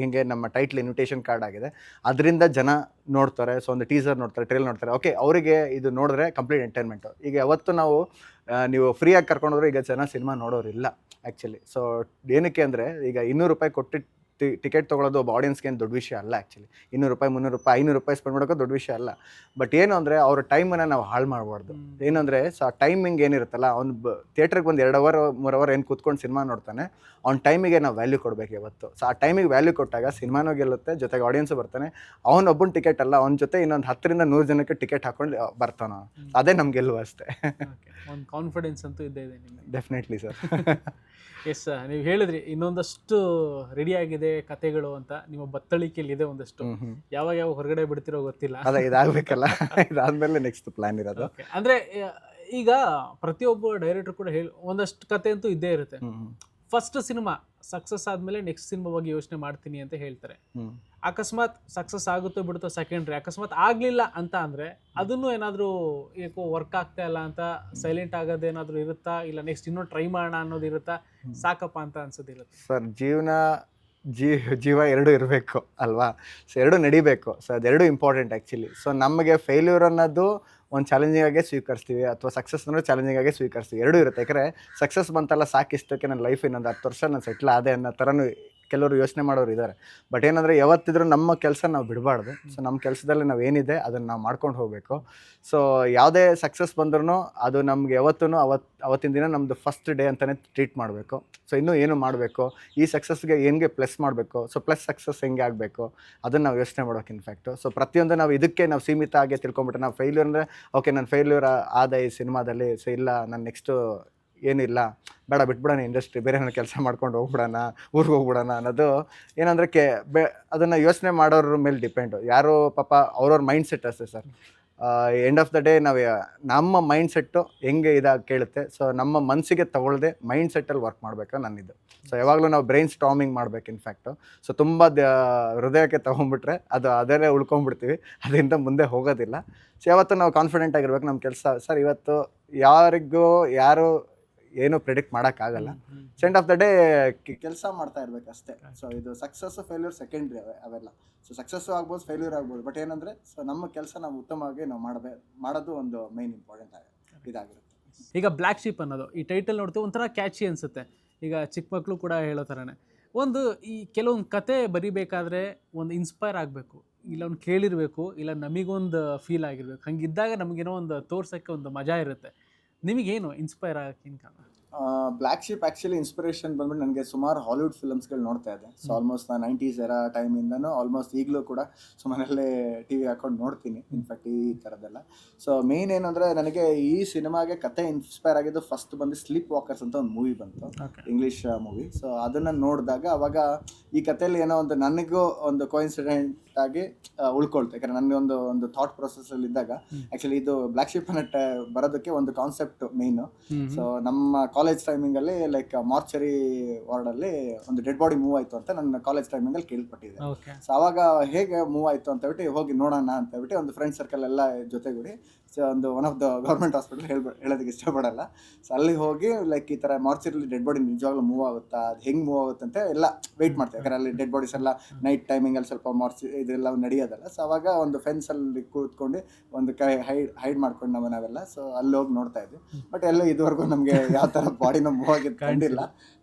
ಹಿಂಗೆ ನಮ್ಮ ಟೈಟ್ಲ್ ಇನ್ವಿಟೇಷನ್ ಕಾರ್ಡ್ ಆಗಿದೆ. ಅದರಿಂದ ಜನ ನೋಡ್ತಾರೆ ಸೊ ಒಂದು ಟೀಸರ್ ನೋಡ್ತಾರೆ ಟ್ರೇಲ್ ನೋಡ್ತಾರೆ. ಓಕೆ ಅವರಿಗೆ ಇದು ನೋಡಿದ್ರೆ ಕಂಪ್ಲೀಟ್ ಎಂಟರ್ಟೈನ್ಮೆಂಟು ಈಗ ಯಾವತ್ತು ನಾವು ನೀವು ಫ್ರೀಯಾಗಿ ಕರ್ಕೊಂಡೋದ್ರೆ ಈಗ ಜನ ಸಿನಿಮಾ ನೋಡೋರಿಲ್ಲ ಆ್ಯಕ್ಚುಲಿ ಸೊ ಏನಕ್ಕೆ ಅಂದರೆ, ಈಗ ಇನ್ನೂರು ರೂಪಾಯಿ ಕೊಟ್ಟು ಟಿಕೆಟ್ ತೊಗೊಳೋದು ಒಬ್ಬ ಆಡಿಯನ್ಸ್ಗೆ ಏನು ದೊಡ್ಡ ವಿಷಯ ಅಲ್ಲ ಆ್ಯಕ್ಚುಲಿ ಇನ್ನೂರು ರೂಪಾಯಿ ಮುನ್ನೂರು ರೂಪಾಯಿ ಐನೂರು ರೂಪಾಯಿ ಸ್ಪೆಂಡ್ ಮಾಡೋಕೆ ದೊಡ್ಡ ವಿಷಯ ಅಲ್ಲ. ಬಟ್ ಏನು ಅಂದರೆ ಅವ್ರ ಟೈಮನ್ನು ನಾವು ಹಾಳು ಮಾಡಬಾರ್ದು. ಏನಂದರೆ ಸೊ ಆ ಟೈಮಿಂಗ್ ಏನಿರುತ್ತಲ್ಲ ಅವ್ನು ಬ ಥಿಯೇಟ್ರಿಗೆ ಒಂದು ಎರಡು ಅವರ್ ಮೂರು ಅವರ್ ಏನು ಕೂತ್ಕೊಂಡು ಸಿನಿಮಾ ನೋಡ್ತಾನೆ ಅವ್ನ ಟೈಮಿಗೆ ನಾವು ವ್ಯಾಲ್ಯೂ ಕೊಡಬೇಕು ಇವತ್ತು ಸೊ ಆ ಟೈಮಿಗೆ ವ್ಯಾಲ್ಯೂ ಕೊಟ್ಟಾಗ ಸಿನಿಮಾನೂ ಗೆಲ್ಲುತ್ತೆ ಜೊತೆಗೆ ಆಡಿಯನ್ಸು ಬರ್ತಾನೆ. ಅವನೊಬ್ಬನ ಟಿಕೆಟ್ ಅಲ್ಲ ಅವ್ನ ಜೊತೆ ಇನ್ನೊಂದು ಹತ್ತರಿಂದ ನೂರು ಜನಕ್ಕೆ ಟಿಕೆಟ್ ಹಾಕೊಂಡು ಬರ್ತಾನ. ಅದೇ ನಮ್ಗೆ ಗೆಲ್ಲುವ ಅಷ್ಟೇ. ಒಂದು ಕಾನ್ಫಿಡೆನ್ಸ್ ಅಂತೂ ಇದ್ದೇ ಇದೆ ನಿಮಗೆ. ಡೆಫಿನೆಟ್ಲಿ ಸರ್ ಎಸ್ ನೀವು ಹೇಳಿದ್ರಿ ಇನ್ನೊಂದಷ್ಟು ರೆಡಿ ಆಗಿದೆ ಕತೆಗಳು ಅಂತ ನಿಮ್ಮ ಬತ್ತಳಿಕೆಯಲ್ಲಿ ಇದೆ ಒಂದಷ್ಟು ಯಾವಾಗ ಯಾವಾಗ ಹೊರಗಡೆ ಬಿಡ್ತಿರೋ ಗೊತ್ತಿಲ್ಲ. ಅದ ಇದಾಗಬೇಕಲ್ಲ. ಇದಾದ್ಮೇಲೆ ನೆಕ್ಸ್ಟ್ ಪ್ಲಾನ್ ಇರೋದು. ಅಂದ್ರೆ ಈಗ ಪ್ರತಿಯೊಬ್ಬ ಡೈರೆಕ್ಟರ್ ಕೂಡ ಹೇಳಿ ಒಂದಷ್ಟು ಕತೆ ಅಂತೂ ಇದ್ದೇ ಇರುತ್ತೆ. ಫಸ್ಟ್ ಸಿನಿಮಾ ಸಕ್ಸಸ್ ಆದ್ಮೇಲೆ ನೆಕ್ಸ್ಟ್ ಸಿನಿಮಾ ಬಗ್ಗೆ ಯೋಚನೆ ಮಾಡ್ತೀನಿ ಅಂತ ಹೇಳ್ತಾರೆ. ಅಕಸ್ಮಾತ್ ಸಕ್ಸಸ್ ಆಗುತ್ತೋ ಬಿಡುತ್ತೋ ಸೆಕೆಂಡ್ರಿ ಅಕಸ್ಮಾತ್ ಆಗ್ಲಿಲ್ಲ ಅಂತ ಅಂದ್ರೆ ಅದನ್ನು ಏನಾದ್ರೂ ಏಕೋ ವರ್ಕ್ ಆಗ್ತಾ ಇಲ್ಲ ಅಂತ ಸೈಲೆಂಟ್ ಆಗೋದೇನಾದ್ರೂ ಇರುತ್ತಾ? ಇಲ್ಲ ನೆಕ್ಸ್ಟ್ ಇನ್ನೂ ಟ್ರೈ ಮಾಡೋಣ ಅನ್ನೋದು ಇರುತ್ತಾ? ಸಾಕಪ್ಪ ಅಂತ ಅನ್ಸೋದಿರುತ್ತೆ. ಸರ್ ಜೀವನ ಜೀ, ಜೀವ ಎರಡು ಇರಬೇಕು ಅಲ್ವಾ? ಸೊ ಎರಡು ನಡಿಬೇಕು. ಸೊ ಅದೆರಡು ಇಂಪಾರ್ಟೆಂಟ್ ಆ್ಯಕ್ಚುಲಿ ಸೊ ನಮಗೆ ಫೇಲ್ಯೂರ್ ಅನ್ನೋದು ಒಂದು ಚಾಲೆಂಜಿಂಗ್ ಆಗಿ ಸ್ವೀಕರಿಸ್ತೀವಿ ಅಥವಾ ಸಕ್ಸಸ್ ಅನ್ನೋದು ಚಾಲೆಂಜಿಂಗ್ ಆಗಿ ಸ್ವೀಕರಿಸ್ತೀವಿ. ಎರಡೂ ಇರುತ್ತೆ. ಯಾಕಂದರೆ ಸಕ್ಸಸ್ ಬಂತಲ್ಲ ಸಾಕಿಷ್ಟಕ್ಕೆ ನನ್ನ ಲೈಫ್ ಇನ್ನೊಂದು ಹತ್ತು ವರ್ಷ ನಾನು ಸೆಟ್ಲ್ ಆದೆ ಅನ್ನೋ ಥರನೂ ಕೆಲವರು ಯೋಚನೆ ಮಾಡೋರು ಇದ್ದಾರೆ ಬಟ್ ಏನಂದರೆ ಯಾವತ್ತಿದ್ರೂ ನಮ್ಮ ಕೆಲಸ ನಾವು ಬಿಡಬಾರ್ದು. ಸೊ ನಮ್ಮ ಕೆಲಸದಲ್ಲಿ ನಾವು ಏನಿದೆ ಅದನ್ನು ನಾವು ಮಾಡ್ಕೊಂಡು ಹೋಗಬೇಕು. ಸೊ ಯಾವುದೇ ಸಕ್ಸಸ್ ಬಂದ್ರೂ ಅದು ನಮ್ಗೆ ಯಾವತ್ತೂ ಅವತ್ತು ಅವತ್ತಿನ ದಿನ ನಮ್ಮದು ಫಸ್ಟ್ ಡೇ ಅಂತಲೇ ಟ್ರೀಟ್ ಮಾಡಬೇಕು. ಸೊ ಇನ್ನೂ ಏನು ಮಾಡಬೇಕು? ಈ ಸಕ್ಸಸ್ಗೆ ಹೆಂಗೆ ಪ್ಲಸ್ ಮಾಡಬೇಕು? ಸೊ ಪ್ಲಸ್ ಸಕ್ಸಸ್ ಹೆಂಗೆ ಆಗಬೇಕು? ಅದನ್ನು ನಾವು ಯೋಚನೆ ಮಾಡೋಕೆ ಇನ್ಫ್ಯಾಕ್ಟು ಸೊ ಪ್ರತಿಯೊಂದು ನಾವು ಇದಕ್ಕೆ ನಾವು ಸೀಮಿತ ಆಗಿ ತಿಳ್ಕೊಂಬಿಟ್ರೆ ನಾವು ಫೇಲ್ಯೂರ್ ಅಂದರೆ ಓಕೆ ನಾನು ಫೇಲ್ಯೂರ್ ಆದ ಈ ಸಿನಿಮಾದಲ್ಲಿ ಸೊ ಇಲ್ಲ, ನಾನು ನೆಕ್ಸ್ಟು ಏನಿಲ್ಲ. ಬೇಡ, ಬಿಟ್ಬಿಡೋಣ ಇಂಡಸ್ಟ್ರಿ ಬೇರೆ ಏನೋ ಕೆಲಸ ಮಾಡ್ಕೊಂಡು ಹೋಗ್ಬಿಡೋಣ, ಊರಿಗೆ ಹೋಗ್ಬಿಡೋಣ ಅನ್ನೋದು ಏನಂದರೆ ಕೆ, ಬೆ, ಅದನ್ನು ಯೋಚನೆ ಮಾಡೋರ ಮೇಲೆ ಡಿಪೆಂಡು ಯಾರು ಪಾಪ ಅವ್ರವ್ರ ಮೈಂಡ್ ಸೆಟ್ ಅಷ್ಟೇ sir end of the day ನಾವು ನಮ್ಮ ಮೈಂಡ್ ಸೆಟ್ಟು ಹೆಂಗೆ ಇದಾಗಿ ಕೇಳುತ್ತೆ. ಸೊ ನಮ್ಮ ಮನಸ್ಸಿಗೆ ತಗೊಳ್ಳದೆ ಮೈಂಡ್ ಸೆಟ್ಟಲ್ಲಿ ವರ್ಕ್ ಮಾಡಬೇಕು ನನ್ನಿದು. ಸೊ ಯಾವಾಗಲೂ ನಾವು ಬ್ರೈನ್ ಸ್ಟಾಮಿಂಗ್ ಮಾಡಬೇಕು ಇನ್ಫ್ಯಾಕ್ಟು ಸೊ ತುಂಬ ದ, ಹೃದಯಕ್ಕೆ ತೊಗೊಂಡ್ಬಿಟ್ರೆ ಅದು ಅದೇ ಉಳ್ಕೊಂಡ್ಬಿಡ್ತೀವಿ. ಅದರಿಂದ ಮುಂದೆ ಹೋಗೋದಿಲ್ಲ. ಸೊ ಯಾವತ್ತೂ ನಾವು ಕಾನ್ಫಿಡೆಂಟ್ ಆಗಿರ್ಬೇಕು ನಮ್ಮ ಕೆಲಸ. ಸರ್ ಇವತ್ತು ಯಾರಿಗೂ, ಯಾರು ಏನು ಪ್ರಿಡಿಕ್ಟ್ ಮಾಡೋಕ್ಕಾಗಲ್ಲ. ಸೆಂಡ್ ಆಫ್ ದ ಡೇ ಕೆಲಸ ಮಾಡ್ತಾ ಇರ್ಬೇಕು ಅಷ್ಟೇ. ಸೊ ಇದು ಸಕ್ಸಸ್ ಫೇಲ್ಯೂರ್ ಸೆಕೆಂಡ್ರಿ ಅವೆ ಅವೆಲ್ಲ. ಸೊ ಸಕ್ಸಸ್ಸು ಆಗ್ಬೋದು ಫೇಲ್ಯೂರ್ ಆಗ್ಬೋದು. ಬಟ್ ಏನಂದರೆ ಸೊ ನಮ್ಮ ಕೆಲಸ ನಾವು ಉತ್ತಮವಾಗಿ ನಾವು ಮಾಡಬೇ ಮಾಡೋದು ಒಂದು ಮೈನ್ ಇಂಪಾರ್ಟೆಂಟ್ ಆಗಿದೆ ಇದಾಗಿರುತ್ತೆ. ಈಗ ಬ್ಲ್ಯಾಕ್ ಶೀಪ್ ಅನ್ನೋದು ಈ ಟೈಟಲ್ ನೋಡ್ತೀವಿ ಒಂಥರ ಕ್ಯಾಚಿ ಅನ್ಸುತ್ತೆ. ಈಗ ಚಿಕ್ಕ ಮಕ್ಕಳು ಕೂಡ ಹೇಳೋ ಥರನೇ. ಒಂದು ಈ ಕೆಲವೊಂದು ಕತೆ ಬರಿಬೇಕಾದ್ರೆ ಒಂದು ಇನ್ಸ್ಪೈರ್ ಆಗಬೇಕು. ಇಲ್ಲ ಒಂದು ಕೇಳಿರಬೇಕು ಇಲ್ಲ ನಮಗೊಂದು ಫೀಲ್ ಆಗಿರ್ಬೇಕು. ಹಂಗಿದ್ದಾಗ ನಮಗೇನೋ ಒಂದು ತೋರ್ಸೋಕ್ಕೆ ಒಂದು ಮಜಾ ಇರುತ್ತೆ. ನಿಮಗೇನು ಇನ್ಸ್ಪೈರ್ ಆಗಕ್ಕೆ ಏನು ಕಾರಣ ಬ್ಲ್ಯಾಕ್ ಶಿಪ್ ಆ್ಯಕ್ಚುಲಿ ಇನ್ಸ್ಪಿರೇಷನ್ ಬಂದ್ಬಿಟ್ಟು ನನಗೆ ಸುಮಾರು ಹಾಲಿವುಡ್ ಫಿಲಮ್ಸ್ಗಳು ನೋಡ್ತಾ ಇದ್ದೆ. ಸೊ ಆಲ್ಮೋಸ್ಟ್ ನಾನು ನೈಂಟೀಸ್ ಎರ ಟೈಮಿಂದನೂ ಆಲ್ಮೋಸ್ಟ್ ಈಗಲೂ ಕೂಡ ಸೊ ಮನೆಯಲ್ಲೇ ಟಿ ವಿ ಹಾಕೊಂಡು ನೋಡ್ತೀನಿ. ಇನ್ಫ್ಯಾಕ್ಟ್ ಈ ಥರದ್ದೆಲ್ಲ ಸೊ ಮೇನ್ ಏನಂದರೆ ನನಗೆ ಈ ಸಿನಿಮಾಗೆ ಕತೆ ಇನ್ಸ್ಪೈರ್ ಆಗಿದ್ದು ಫಸ್ಟ್ ಬಂದು ಸ್ಲೀಪ್ ವಾಕರ್ಸ್ ಅಂತ ಒಂದು ಮೂವಿ ಬಂತು. ಇಂಗ್ಲೀಷ್ ಮೂವಿ ಸೊ ಅದನ್ನು ನೋಡಿದಾಗ ಅವಾಗ ಈ ಕಥೆಯಲ್ಲಿ ಏನೋ ಒಂದು ನನಗೂ ಒಂದು ಕೋಇನ್ಸಿಡೆಂಟ್ ಆಗಿ ಉಳ್ಕೊಳ್ತೆ. ಯಾಕಂದ್ರೆ ನನಗೆ ಒಂದು ಒಂದು ಥಾಟ್ ಪ್ರೊಸೆಸ್ಸಲ್ಲಿ ಇದ್ದಾಗ ಆಕ್ಚುಲಿ ಇದು ಬ್ಲಾಕ್ ಶಿಪ್ ಅನ್ನೋ ಬರೋದಕ್ಕೆ ಒಂದು ಕಾನ್ಸೆಪ್ಟ್ ಮೇನ್ ಸೊ ನಮ್ಮ ಕಾಲೇಜ್ ಟೈಮಿಂಗಲ್ಲಿ ಲೈಕ್ ಮಾರ್ಚರಿ ವಾರ್ಡ್ ಅಲ್ಲಿ ಒಂದು ಡೆಡ್ ಬಾಡಿ ಮೂವ್ ಆಯ್ತು ಅಂತ ನನ್ನ ಕಾಲೇಜ್ ಟೈಮಿಂಗ್ ಅಲ್ಲಿ ಕೇಳ್ಪಟ್ಟಿದೆ. ಸೊ ಅವಾಗ ಹೇಗೆ ಮೂವ್ ಆಯ್ತು ಅಂತ ಹೇಳ್ಬಿಟ್ಟು ಹೋಗಿ ನೋಡೋಣ ಅಂತ ಹೇಳ್ಬಿಟ್ಟು ಒಂದು ಫ್ರೆಂಡ್ ಸರ್ಕಲ್ ಎಲ್ಲ ಜೊತೆಗೂಡಿ ಸೊ ಒಂದು one of the government hospital ಹೇಳ್ಬ ಹೇಳೋದಕ್ಕೆ ಇಷ್ಟಪಡಲ್ಲ. ಸೊ ಅಲ್ಲಿ ಹೋಗಿ ಲೈಕ್ ಈ ಥರ ಮಾರ್ಚಲ್ಲಿ ಡೆಡ್ ಬಾಡಿ ನಿಜವಾಗ್ಲೂ ಮೂವ್ ಆಗುತ್ತಾ? ಅದು ಹೆಂಗೆ ಮೂವ್ ಆಗುತ್ತೆ ಅಂತ ಎಲ್ಲ ವೆಯ್ಟ್ ಮಾಡ್ತೀವಿ ಯಾಕಂದ್ರೆ ಅಲ್ಲಿ ಡೆಡ್ ಬಾಡೀಸ್ ಎಲ್ಲ ನೈಟ್ ಟೈಮಿಂಗಲ್ಲಿ ಸ್ವಲ್ಪ ಮಾರ್ಚ್ ಇದೆಲ್ಲ ನಡೆಯೋದಲ್ಲ. ಸೊ ಅವಾಗ ಒಂದು ಫೆನ್ಸಲ್ಲಿ ಕೂತ್ಕೊಂಡು ಒಂದು ಕೈ ಹೈಡ್ ಹೈಡ್ ಮಾಡ್ಕೊಂಡು ನಾವು ನಾವೆಲ್ಲ ಸೊ ಅಲ್ಲಿ ಹೋಗಿ ನೋಡ್ತಾ ಇದ್ವಿ. ಬಟ್ ಎಲ್ಲ ಇದುವರೆಗೂ ನಮಗೆ ಯಾವ ಥರ ಬಾಡಿನ ಮೂವ್ ಆಗಿದ್ದು ಕಂಡಿಲ್ಲ.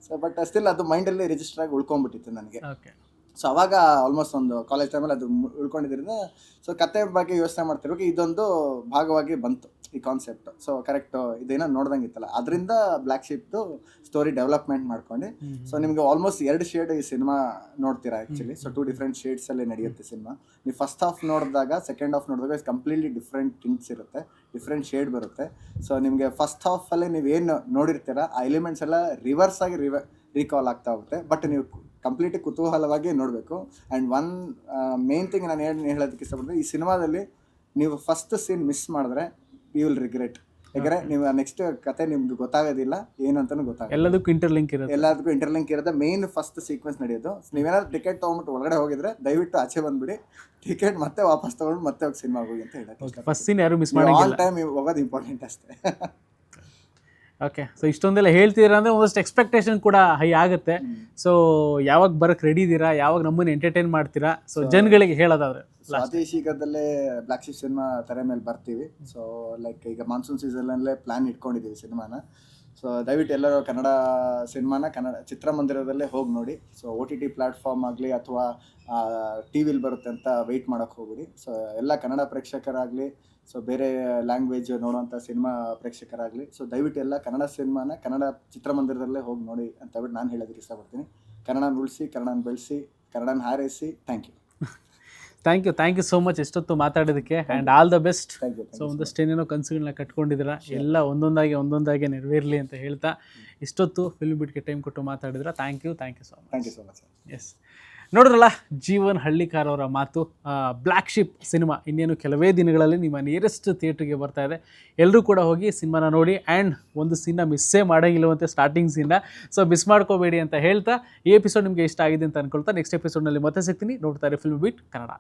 ಸೊ ಬಟ್ ಸ್ಟಿಲ್ ಅದು ಮೈಂಡಲ್ಲಿ ರಿಜಿಸ್ಟರ್ ಆಗಿ ಉಳ್ಕೊಂಡ್ಬಿಟ್ಟಿತ್ತು ನನಗೆ. ಓಕೆ ಸೊ ಅವಾಗ ಆಲ್ಮೋಸ್ಟ್ ಒಂದು ಕಾಲೇಜ್ ಟೈಮಲ್ಲಿ ಅದು ಉಳ್ಕೊಂಡಿದ್ದರಿಂದ ಸೊ ಕತೆ ಬಗ್ಗೆ ಯೋಚನೆ ಮಾಡ್ತಿರುವಾಗ ಇದೊಂದು ಭಾಗವಾಗಿ ಬಂತು ಈ ಕಾನ್ಸೆಪ್ಟ್ ಸೊ ಕರೆಕ್ಟ್ ಇದೇನೋ ನೋಡ್ದಂಗೆ ಇತ್ತಲ್ಲ. ಅದರಿಂದ ಬ್ಲ್ಯಾಕ್ ಶೀಪ್ದು ಸ್ಟೋರಿ ಡೆವಲಪ್ಮೆಂಟ್ ಮಾಡ್ಕೊಂಡು. ಸೊ ನಿಮಗೆ ಆಲ್ಮೋಸ್ಟ್ ಎರಡು ಶೇಡ್ ಈ ಸಿನಿಮಾ ನೋಡ್ತೀರಾ ಆ್ಯಕ್ಚುಲಿ ಸೊ ಟು ಡಿಫ್ರೆಂಟ್ ಶೇಡ್ಸಲ್ಲಿ ನಡೆಯುತ್ತೆ ಸಿನಿಮಾ ನೀವು ಫಸ್ಟ್ ಹಾಫ್ ನೋಡಿದಾಗ ಸೆಕೆಂಡ್ ಹಾಫ್ ನೋಡಿದಾಗ ಕಂಪ್ಲೀಟ್ಲಿ ಡಿಫ್ರೆಂಟ್ ಟಿಂಟ್ಸ್ ಇರುತ್ತೆ. ಡಿಫ್ರೆಂಟ್ ಶೇಡ್ ಬರುತ್ತೆ. ಸೊ ನಿಮಗೆ ಫಸ್ಟ್ ಹಾಫಲ್ಲಿ ನೀವೇನು ನೋಡಿರ್ತೀರ ಆ ಎಲಿಮೆಂಟ್ಸ್ ಎಲ್ಲ ರಿವರ್ಸ್ ಆಗಿ ರಿವ ರೀಕಾಲ್ ಆಗ್ತಾ ಹೋಗುತ್ತೆ. ಬಟ್ ನೀವು ಕಂಪ್ಲೀಟ್ ಕುತೂಹಲವಾಗಿ ನೋಡಬೇಕು. ಆ್ಯಂಡ್ ಒನ್ ಮೇನ್ ಥಿಂಗ್ ನಾನು ಏನು ಹೇಳೋದಕ್ಕೆ ಇಷ್ಟಪಡ್ತೀನಿ ಈ ಸಿನಿಮಾದಲ್ಲಿ ನೀವು ಫಸ್ಟ್ ಸೀನ್ ಮಿಸ್ ಮಾಡಿದ್ರೆ ಯು ವಿಲ್ ರಿಗ್ರೆಟ್ ಯಾಕಂದರೆ ನೀವು ನೆಕ್ಸ್ಟ್ ಕತೆ ನಿಮ್ಗೆ ಗೊತ್ತಾಗೋದಿಲ್ಲ ಏನು ಅಂತಲೂ ಗೊತ್ತಾಗಲ್ಲ ಎಲ್ಲದಕ್ಕೂ ಇಂಟರ್ಲಿಂಕ್ ಇರುತ್ತೆ. ಎಲ್ಲದಕ್ಕೂ ಇಂಟರ್ಲಿಂಕ್ ಇರೋದು ಮೇನ್ ಫಸ್ಟ್ ಸೀಕ್ವೆನ್ಸ್ ನಡೆಯೋದು. ನೀವೇನಾದ್ರು ಟಿಕೆಟ್ ತೊಗೊಂಬಿಟ್ಟು ಒಳಗಡೆ ಹೋಗಿದ್ರೆ ದಯವಿಟ್ಟು ಆಚೆ ಬಂದ್ಬಿಡಿ. ಟಿಕೆಟ್ ಮತ್ತೆ ವಾಪಸ್ ತೊಗೊಂಡು ಮತ್ತೆ ಹೋಗಿ ಸಿನಿಮಾ ಹೋಗಿ ಅಂತ ಹೇಳಕ್ಕೆ ಫಸ್ಟ್ ಸೀನ್ ಯಾರು ಮಿಸ್ ಆಲ್ ಮಾಡಂಗಿಲ್ಲ ಟೈಮ್ ಹೋಗೋದು ಇಂಪಾರ್ಟೆಂಟ್ ಅಷ್ಟೇ. ಓಕೆ ಸೊ ಇಷ್ಟೊಂದೆಲ್ಲ ಹೇಳ್ತಿದ್ದೀರಾ ಅಂದರೆ ಒಂದಷ್ಟು ಎಕ್ಸ್ಪೆಕ್ಟೇಷನ್ ಕೂಡ ಹೈ ಆಗುತ್ತೆ. ಸೊ ಯಾವಾಗ ಬರಕ್ಕೆ ರೆಡಿ ಇದ್ದೀರಾ ಯಾವಾಗ ನಮ್ಮನ್ನು ಎಂಟರ್ಟೈನ್ ಮಾಡ್ತೀರಾ? ಸೊ ಜನಗಳಿಗೆ ಹೇಳೋದಾದ್ರೆ ಅದೇ ಅತಿ ಶೀಘ್ರದಲ್ಲೇ ಬ್ಲ್ಯಾಕ್ ಸಿನಿಮಾ ತರ ಮೇಲೆ ಬರ್ತೀವಿ. ಸೊ ಲೈಕ್ ಈಗ ಮಾನ್ಸೂನ್ ಸೀಸನಲ್ಲೇ ಪ್ಲಾನ್ ಇಟ್ಕೊಂಡಿದ್ದೀವಿ ಸಿನಿಮಾನ ಸೊ ದಯವಿಟ್ಟು ಎಲ್ಲರೂ ಕನ್ನಡ ಸಿನಿಮಾನ, ಕನ್ನಡ ಚಿತ್ರಮಂದಿರದಲ್ಲೇ ಹೋಗಿ ನೋಡಿ. So O T T platform ಆಗಲಿ ಅಥವಾ ಟಿ ವಿಲಿ ಬರುತ್ತೆ ಅಂತ ವೆಯ್ಟ್ ಮಾಡೋಕ್ಕೆ ಹೋಗ್ಬಿಡಿ. ಸೊ ಎಲ್ಲ ಕನ್ನಡ ಪ್ರೇಕ್ಷಕರಾಗಲಿ ಸೊ ಬೇರೆ ಲ್ಯಾಂಗ್ವೇಜ್ ನೋಡುವಂಥ ಸಿನಿಮಾ ಪ್ರೇಕ್ಷಕರಾಗಲಿ ಸೊ ದಯವಿಟ್ಟು ಎಲ್ಲ ಕನ್ನಡ ಸಿನಿಮಾನ, ಕನ್ನಡ ಚಿತ್ರಮಂದಿರದಲ್ಲೇ ಹೋಗಿ ನೋಡಿ ಅಂತ ಹೇಳ್ಬಿಟ್ಟು ನಾನು ಹೇಳೋದಕ್ಕೆ ಇಷ್ಟಪಡ್ತೀನಿ. ಕನ್ನಡನ ಉಳಿಸಿ, ಕನ್ನಡನ ಬೆಳೆಸಿ, ಕನ್ನಡನ ಹಾರೈಸಿ thank you thank you thank you so much ಎಷ್ಟೊತ್ತು ಮಾತಾಡೋದಕ್ಕೆ and all the best so ಒಂದಷ್ಟು ಏನೇನೋ ಕನಸುಗಳನ್ನ ಕಟ್ಕೊಂಡಿದ್ದೀರಾ ಎಲ್ಲ ಒಂದೊಂದಾಗಿ ಒಂದೊಂದಾಗಿ ನೆರವೇರಲಿ ಅಂತ ಹೇಳ್ತಾ ಇಷ್ಟೊತ್ತು ಫಿಲ್ಮ್ ಬಿಟ್ಗೆ ಟೈಮ್ ಕೊಟ್ಟು ಮಾತಾಡಿದ್ರೆ thank you thank you so much thank you so much yes ನೋಡಿದ್ರಲ್ಲ ಜೀವನ್ ಹಳ್ಳಿಕಾರ್ ಅವರ ಮಾತು ಬ್ಲ್ಯಾಕ್ ಶಿಪ್ ಸಿನಿಮಾ ಇನ್ನೇನು ಕೆಲವೇ ದಿನಗಳಲ್ಲಿ ನಿಮ್ಮ ನಿಯರೆಸ್ಟ್ ಥಿಯೇಟ್ರಿಗೆ ಬರ್ತಾ ಇದೆ. ಎಲ್ಲರೂ ಕೂಡ ಹೋಗಿ ಸಿನಿಮಾನ ನೋಡಿ ಆ್ಯಂಡ್ ಒಂದು ಸೀನ್ನ ಮಿಸ್ಸೇ ಮಾಡೋಂಗಿಲ್ಲವಂತೆ ಸ್ಟಾರ್ಟಿಂಗ್ ಸೀನ್ನ ಸೊ ಮಿಸ್ ಮಾಡ್ಕೋಬೇಡಿ ಅಂತ ಹೇಳ್ತಾ ಈ ಎಪಿಸೋಡ್ ನಿಮಗೆ ಇಷ್ಟ ಆಗಿದೆ ಅಂತ ಅನ್ಕೊಳ್ತಾ ನೆಕ್ಸ್ಟ್ ಎಪಿಸೋಡ್ನಲ್ಲಿ ಮತ್ತೆ ಸಿಗ್ತೀನಿ. ನೋಡ್ತಾರೆ ಫಿಲ್ಮ್ ಬಿಟ್ ಕನ್ನಡ.